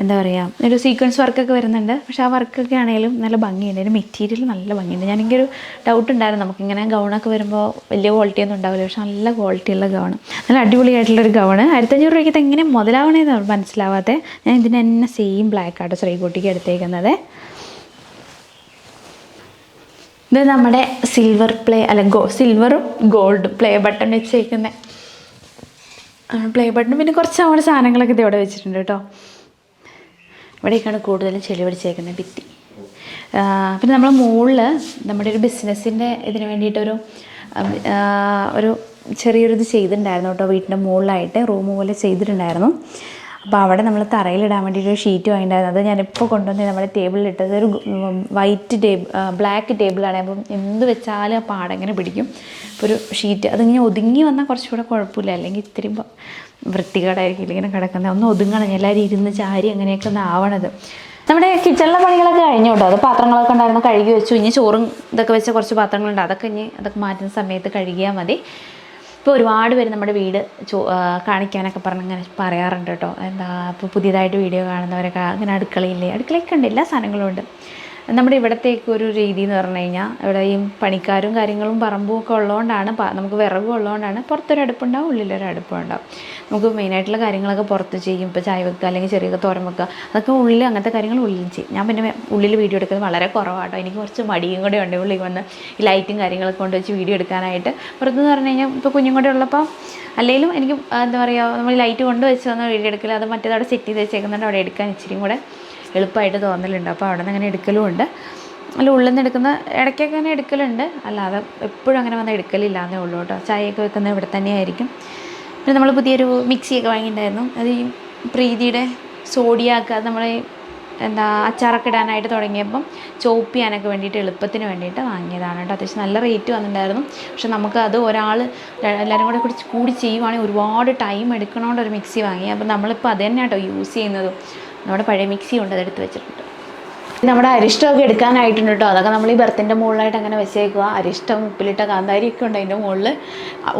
എന്താ പറയുക ഒരു സീക്വൻസ് വർക്കൊക്കെ വരുന്നുണ്ട്. പക്ഷേ ആ വർക്കൊക്കെ ആണെങ്കിലും നല്ല ഭംഗിയുണ്ട്. അതിന്റെ മെറ്റീരിയൽ നല്ല ഭംഗിയുണ്ട്. ഒരു ഡൗട്ട് ഉണ്ടായിരുന്നു. നമുക്കിങ്ങനെ ഗൗണൊക്കെ വരുമ്പോൾ വലിയ ക്വാളിറ്റി ഒന്നും ഉണ്ടാവില്ല. പക്ഷേ നല്ല ക്വാളിറ്റിയുള്ള ഗൗൺ നല്ല അടിപൊളിയായിട്ടുള്ളൊരു ഗൗണ് ആയിരത്തഞ്ഞൂറ് രൂപയ്ക്ക് ഇത് എങ്ങനെ മുതലാവണേന്ന് മനസ്സിലാവാതെ ഞാൻ ഇതിന് തന്നെ സെയിം ബ്ലാക്ക് ആട്ടോ ശ്രീകുട്ടിക്ക് എടുത്തേക്കുന്നത്. ഇത് നമ്മുടെ സിൽവർ പ്ലേ അല്ല ഗോ സിൽവറും ഗോൾഡും പ്ലേ ബട്ടൺ വെച്ചേക്കുന്ന. പ്ലേ ബട്ടൺ പിന്നെ കുറച്ച് നമ്മുടെ സാധനങ്ങളൊക്കെ ഇത് ഇവിടെ വെച്ചിട്ടുണ്ട് കേട്ടോ. ഇവിടേക്കാണ് കൂടുതലും ചെളി പിടിച്ചേക്കുന്നത് ഭിത്തി. പിന്നെ നമ്മൾ മുകളിൽ നമ്മുടെ ഒരു ബിസിനസ്സിന്റെ ഇതിന് വേണ്ടിയിട്ടൊരു ഒരു ചെറിയൊരു ഇത് ചെയ്തിട്ടുണ്ടായിരുന്നു കേട്ടോ വീട്ടിന്റെ മുകളിലായിട്ട് റൂം പോലെ ചെയ്തിട്ടുണ്ടായിരുന്നു. അപ്പോൾ അവിടെ നമ്മൾ തറയിലിടാൻ വേണ്ടിയിട്ട് ഒരു ഷീറ്റ് വാങ്ങിയിട്ടുണ്ടായിരുന്നു. അത് ഞാനിപ്പോൾ കൊണ്ടുവന്ന് നമ്മുടെ ടേബിളിൽ ഇട്ടത് ഒരു വൈറ്റ് ടേബിൾ ബ്ലാക്ക് ടേബിളാണ് അപ്പം എന്ത് വെച്ചാലും ആ പാടങ്ങനെ പിടിക്കും. അപ്പോൾ ഒരു ഷീറ്റ് അതിങ്ങനെ ഒതുങ്ങി വന്നാൽ കുറച്ചുകൂടെ കുഴപ്പമില്ല. അല്ലെങ്കിൽ ഇത്തിരി വൃത്തികേടായിരിക്കും. ഇങ്ങനെ കിടക്കുന്നത് ഒന്ന് ഒതുങ്ങണം. എല്ലാവരും ഇരുന്ന് ചാരി അങ്ങനെയൊക്കെ ഒന്ന് ആവണത്. നമ്മുടെ കിച്ചണിലെ പണികളൊക്കെ കഴിഞ്ഞു കേട്ടോ. അത് പാത്രങ്ങളൊക്കെ ഉണ്ടായിരുന്നു. കഴുകി വെച്ചു. ഇനി ചോറും ഇതൊക്കെ വെച്ച കുറച്ച് പാത്രങ്ങളുണ്ട്. അതൊക്കെ ഇനി അതൊക്കെ മാറ്റുന്ന സമയത്ത് കഴുകിയാൽ മതി. ഇപ്പോൾ ഒരുപാട് പേര് നമ്മുടെ വീട് ചോ കാണിക്കാനൊക്കെ പറഞ്ഞ് അങ്ങനെ പറയാറുണ്ട് കേട്ടോ. എന്താ ഇപ്പോൾ പുതിയതായിട്ട് വീഡിയോ കാണുന്നവരൊക്കെ അങ്ങനെ അടുക്കളയില്ലേ? അടുക്കളയൊക്കെ ഉണ്ട്. എല്ലാ സാധനങ്ങളും ഉണ്ട്. നമ്മുടെ ഇവിടത്തേക്ക് ഒരു രീതി എന്ന് പറഞ്ഞു കഴിഞ്ഞാൽ ഇവിടെ ഈ പണിക്കാരും കാര്യങ്ങളും പറമ്പും ഒക്കെ ഉള്ളതുകൊണ്ടാണ് നമുക്ക് വിറകും ഉള്ളതുകൊണ്ടാണ് പുറത്തൊരു അടുപ്പുണ്ടാവും ഉള്ളിലൊരു അടുപ്പുണ്ടാവും. നമുക്ക് മെയിനായിട്ടുള്ള കാര്യങ്ങളൊക്കെ പുറത്ത് ചെയ്യും ഇപ്പോൾ ചായ വെക്കുക അല്ലെങ്കിൽ ചെറിയ തോരൻ വെക്കുക അതൊക്കെ ഉള്ളിൽ അങ്ങനത്തെ കാര്യങ്ങൾ ഉള്ളിൽ ചെയ്യും. ഞാൻ പിന്നെ ഉള്ളിൽ വീഡിയോ എടുക്കുന്നത് വളരെ കുറവാട്ടോ. എനിക്ക് കുറച്ച് മടിയും കൂടെ ഉണ്ട് ഉള്ളിൽ വന്ന് ഈ ലൈറ്റും കാര്യങ്ങളൊക്കെ കൊണ്ട് വെച്ച് വീഡിയോ എടുക്കാനായിട്ട്. പുറത്തുനിന്ന് പറഞ്ഞു കഴിഞ്ഞാൽ ഇപ്പോൾ കുഞ്ഞും കൂടെ ഉള്ളപ്പോൾ അല്ലെങ്കിലും എനിക്ക് എന്താ പറയുക നമ്മൾ ലൈറ്റ് കൊണ്ട് വെച്ച് വന്ന് വീഡിയോ എടുക്കില്ല അത് മറ്റേതവിടെ സെറ്റ് ചെയ്ത് വെച്ചേക്കുന്നുണ്ട് അവിടെ എടുക്കാൻ ഇച്ചിരിയും കൂടെ എളുപ്പമായിട്ട് തോന്നലുണ്ട്. അപ്പോൾ അവിടെ നിന്ന് അങ്ങനെ എടുക്കലും ഉണ്ട്. അല്ല ഉള്ളിൽ നിന്ന് എടുക്കുന്ന ഇടയ്ക്കൊക്കെ അങ്ങനെ എടുക്കലുണ്ട്. അല്ലാതെ എപ്പോഴും അങ്ങനെ വന്ന് എടുക്കലില്ല എന്നേ ഉള്ളൂ കേട്ടോ. ചായയൊക്കെ വെക്കുന്നത് ഇവിടെ തന്നെയായിരിക്കും. പിന്നെ നമ്മൾ പുതിയൊരു മിക്സിയൊക്കെ വാങ്ങിയിട്ടുണ്ടായിരുന്നു. അത് ഈ പ്രീതിയുടെ സോഡിയാക്ക നമ്മൾ എന്താ അച്ചാറൊക്കെ ഇടാനായിട്ട് തുടങ്ങിയപ്പം ചോപ്പ് ചെയ്യാനൊക്കെ വേണ്ടിയിട്ട് എളുപ്പത്തിന് വേണ്ടിയിട്ട് വാങ്ങിയതാണ് കേട്ടോ. അത്യാവശ്യം നല്ല റേറ്റ് വന്നിട്ടുണ്ടായിരുന്നു. പക്ഷെ നമുക്ക് അത് ഒരാൾ എല്ലാവരും കൂടെ കൂടി കൂടി ചെയ്യുവാണെങ്കിൽ ഒരുപാട് ടൈം എടുക്കണോണ്ട് ഒരു മിക്സി വാങ്ങി. അപ്പം നമ്മളിപ്പോൾ അത് തന്നെ കേട്ടോ യൂസ് ചെയ്യുന്നതും. നമ്മുടെ പഴയ മിക്സി ഉണ്ട് അതെടുത്ത് വെച്ചിട്ടുണ്ട്. നമ്മുടെ അരിഷ്ടമൊക്കെ എടുക്കാനായിട്ടുണ്ട് കേട്ടോ. അതൊക്കെ നമ്മൾ ഈ ബർത്തിന്റെ മുകളിലായിട്ട് അങ്ങനെ വെച്ചേക്കുക അരിഷ്ടം ഉപ്പിലിട്ട കാന്താരിയൊക്കെ ഉണ്ട് അതിന്റെ മുകളിൽ.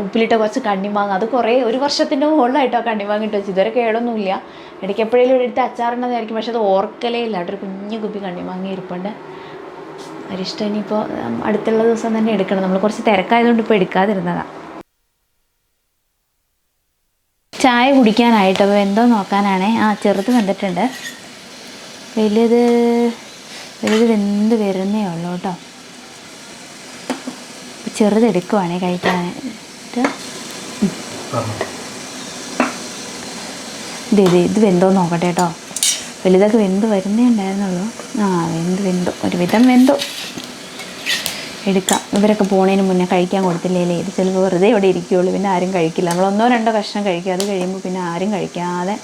ഉപ്പിലിട്ട കുറച്ച് കണ്ണിമാങ്ങ. അത് കുറേ ഒരു വർഷത്തിന്റെ മുകളിലായിട്ടോ കണ്ണിമാങ്ങ ഇട്ട് വെച്ച് ഇതുവരെ കേടൊന്നുമില്ല. ഇടയ്ക്ക് എപ്പോഴേലും എടുത്ത് അച്ചാറുണ്ടെന്നായിരിക്കും പക്ഷെ അത് ഓർക്കലേ ഇല്ല അവിടെ ഒരു കുഞ്ഞു കുപ്പി കണ്ണിമാങ്ങ ഇരിപ്പുണ്ട്. അരിഷ്ടം ഇനിയിപ്പോൾ അടുത്തുള്ള ദിവസം തന്നെ എടുക്കണം. നമ്മൾ കുറച്ച് തിരക്കായതുകൊണ്ട് ഇപ്പോൾ എടുക്കാതിരുന്നതാണ് ചായ കുടിക്കാനായിട്ട് അപ്പോൾ എന്തോ നോക്കാനാണേ. ആ ചെറുത് വന്നിട്ടുണ്ട്. വലിയത് വലുത് വെന്ത് വരുന്നേ ഉള്ളൂ കേട്ടോ. ചെറുതെടുക്കുവാണേ കഴിക്കാനായിട്ട് ഇത് ഇത് ഇത് വെന്തോ നോക്കട്ടെ കേട്ടോ. വലുതൊക്കെ വെന്ത് വരുന്നേ ഉണ്ടായിരുന്നുള്ളൂ. ആ വെന്ത് വെന്തു. ഒരുവിധം വെന്തു. എടുക്കാം ഇവരൊക്കെ പോണതിന് മുന്നേ കഴിക്കാൻ കൊടുത്തില്ലേ ഇത് ചിലപ്പോൾ വെറുതെ ഇവിടെ ഇരിക്കുകയുള്ളൂ പിന്നെ ആരും കഴിക്കില്ല നമ്മൾ ഒന്നോ രണ്ടോ കഷ്ണം കഴിക്കും അത് കഴിയുമ്പോൾ പിന്നെ ആരും കഴിക്കാതെ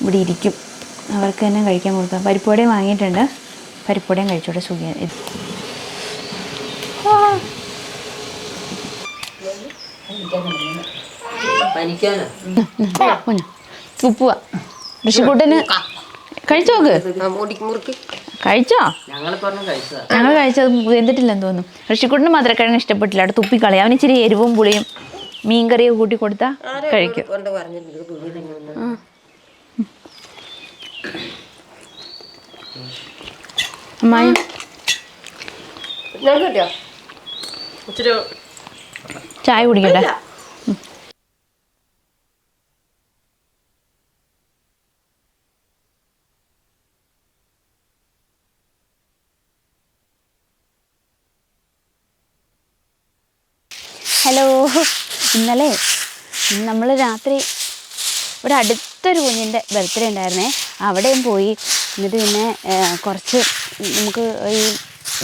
ഇവിടെ ഇരിക്കും അവർക്ക് തന്നെ കഴിക്കാൻ കൊടുക്കാം പരിപ്പുവടയും വാങ്ങിയിട്ടുണ്ട് പരിപ്പുവടയും കഴിച്ചോടെ സുഖിയാ ഉപ്പുവ ഋഷിക്കൂട്ടന് കഴിച്ചു നോക്ക്
മുറുക്ക്
കഴിച്ചോ?
ഞങ്ങൾ പറഞ്ഞ കഴിച്ചതാ
എന്തിട്ടില്ലെന്ന് തോന്നുന്നു. ഋഷിക്കുട്ടിന് മധുരക്കിഴങ്ങ് ഇഷ്ടപ്പെട്ടില്ല. അവിടെ തുപ്പിക്കളി അവന് ഇച്ചിരി എരിവും പുളിയും മീൻകറിയും കൂട്ടി കൊടുത്താൽ കഴിക്കും. അമ്മായി. ചായ കുടിക്കട്ടെ? ഹലോ. ഇന്നലെ നമ്മൾ രാത്രി ഇവിടെ അടുത്തൊരു കുഞ്ഞിന്റെ ബർത്ത്ഡേ ഉണ്ടായിരുന്നേ. അവിടെയും പോയി എന്നിട്ട് പിന്നെ കുറച്ച് നമുക്ക് ഈ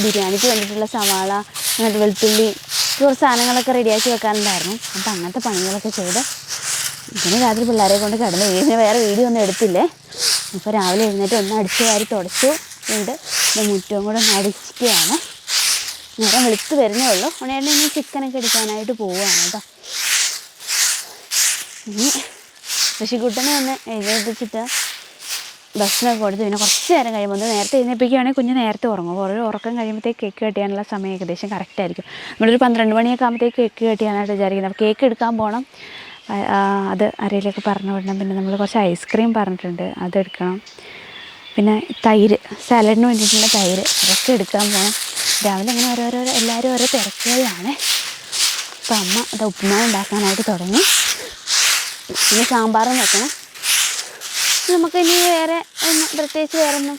ബിരിയാണിക്ക് വേണ്ടിയിട്ടുള്ള സവാള എന്നിട്ട് വെളുത്തുള്ളി കുറച്ച് സാധനങ്ങളൊക്കെ റെഡിയാക്കി വെക്കാനുണ്ടായിരുന്നു. അപ്പം അങ്ങനത്തെ പണികളൊക്കെ ചെയ്ത് പിന്നെ രാത്രി പിള്ളേരെ കൊണ്ട് കിടന്നു വീടിന് വേറെ വീഡിയോ ഒന്നും എടുത്തില്ലേ? അപ്പോൾ രാവിലെ എഴുന്നേറ്റ് ഒന്ന് അടിച്ചു വാരി തുടച്ചു വീട് മുറ്റവും കൂടെ ഒന്ന് അടിക്കുകയാണ്. നേരം വെളുത്ത് വരുന്നേ ഉള്ളൂ. ഉണേണ്ട ഇനി ചിക്കനൊക്കെ എടുക്കാനായിട്ട് പോവുകയാണ് കേട്ടോ. ഇനി ഋഷിക്കുട്ടനെ ഒന്ന് എഴുതിപ്പിച്ചിട്ട് ഭക്ഷണമൊക്കെ കൊടുത്ത് പിന്നെ കുറച്ച് നേരം കഴിയുമ്പോൾ നേരത്തെ എഴുന്നേപ്പിക്കുകയാണെങ്കിൽ കുഞ്ഞ് നേരത്തെ ഉറങ്ങും. ഓരോ ഉറക്കം കഴിയുമ്പോഴത്തേക്ക് കേക്ക് കെട്ടിയാനുള്ള സമയം ഏകദേശം കറക്റ്റ് ആയിരിക്കും. നമ്മളൊരു പന്ത്രണ്ട് മണിയൊക്കെ ആകുമ്പോഴത്തേക്ക് കേക്ക് കെട്ടിയാനായിട്ട് വിചാരിക്കുന്നത്. അപ്പോൾ കേക്ക് എടുക്കാൻ പോകണം. അത് അരയിലൊക്കെ പറഞ്ഞു വിടണം. പിന്നെ നമ്മൾ കുറച്ച് ഐസ്ക്രീം പറഞ്ഞിട്ടുണ്ട്. അതെടുക്കണം പിന്നെ തൈര് സാലഡിന് വേണ്ടിയിട്ടുള്ള തൈര് അതൊക്കെ എടുക്കാൻ പോകണം രാവിലെ അങ്ങനെ ഓരോരോ എല്ലാവരും ഓരോ തിരക്കുകളിലാണ്. അപ്പം അമ്മ അത് ഉപ്പുമാവ് ഉണ്ടാക്കാനായിട്ട് തുടങ്ങി. പിന്നെ സാമ്പാറും വെക്കണം. നമുക്ക് ഇനി വേറെ ഒന്നും പ്രത്യേകിച്ച് വേറെ ഒന്നും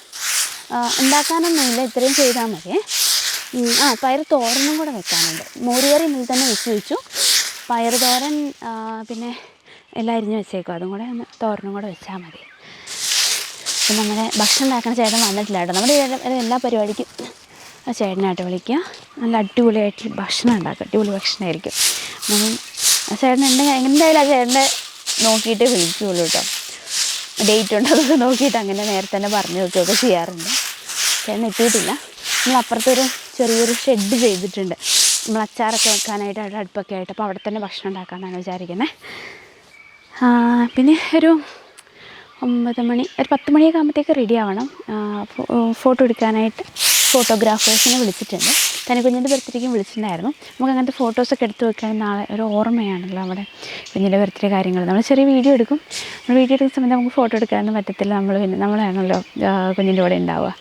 ഉണ്ടാക്കാനൊന്നും ഉണ്ടാക്കാനൊന്നുമില്ല. ഇത്രയും ചെയ്താൽ മതി. ആ പയർ തോരനും കൂടെ വെക്കാനുണ്ട്. മോരുകറി ഇന്നലെ തന്നെ വെച്ച് വെച്ചു. പയർ തോരൻ പിന്നെ എല്ലാം അരിഞ്ഞ് വെച്ചേക്കും. അതും കൂടെ ഒന്ന് തോരനും കൂടെ വെച്ചാൽ മതി. പിന്നെ നമ്മുടെ ഭക്ഷണം ഉണ്ടാക്കുന്ന ചേട്ടൻ വന്നിട്ടില്ല കേട്ടോ. നമ്മുടെ എല്ലാ- പരിപാടിക്കും ആ ചേട്ടനായിട്ട് വിളിക്കുക. നല്ല അടിപൊളിയായിട്ട് ഭക്ഷണം ഉണ്ടാക്കുക. അടിപൊളി ഭക്ഷണമായിരിക്കും. ആ ചേട്ടൻ ഉണ്ടെങ്കിൽ എന്തായാലും ആ ചേട്ടനെ നോക്കിയിട്ട് വിളിക്കുകയുള്ളൂ കേട്ടോ. ഡേറ്റ് ഉണ്ടോ അതൊക്കെ നോക്കിയിട്ട് അങ്ങനെ നേരത്തെ തന്നെ പറഞ്ഞു വെക്കുകയൊക്കെ ചെയ്യാറുണ്ട്. ചേട്ടൻ എത്തിയിട്ടില്ല. നമ്മൾ അപ്പുറത്തൊരു ചെറിയൊരു ഷെഡ് ചെയ്തിട്ടുണ്ട്. നമ്മൾ അച്ചാറൊക്കെ വെക്കാനായിട്ട് അവിടെ അടുപ്പൊക്കെ ആയിട്ട്. അപ്പോൾ അവിടെ തന്നെ ഭക്ഷണം ഉണ്ടാക്കാമെന്നാണ് വിചാരിക്കുന്നത്. പിന്നെ ഒരു ഒമ്പത് മണി ഒരു പത്ത് മണിയൊക്കെ ആകുമ്പോഴത്തേക്ക് റെഡി ആവണം. ഫോട്ടോ എടുക്കാനായിട്ട് ഫോട്ടോഗ്രാഫേഴ്സിനെ വിളിച്ചിട്ടുണ്ട്. തന്നെ കുഞ്ഞിന്റെ ബർത്ത്ഡേക്കും വിളിച്ചിട്ടുണ്ടായിരുന്നു. നമുക്ക് അങ്ങനത്തെ ഫോട്ടോസൊക്കെ എടുത്ത് വെക്കാൻ നാളെ ഒരു ഓർമ്മയാണല്ലോ അവിടെ കുഞ്ഞിന്റെ ബർത്ത്ഡേ കാര്യങ്ങൾ. നമ്മൾ ചെറിയ വീഡിയോ എടുക്കും. നമ്മൾ വീഡിയോ എടുക്കുന്ന സമയത്ത് നമുക്ക് ഫോട്ടോ എടുക്കാനൊന്നും പറ്റത്തില്ല. നമ്മൾ പിന്നെ നമ്മളാണല്ലോ കുഞ്ഞിന്റെ കൂടെ ഉണ്ടാവുക.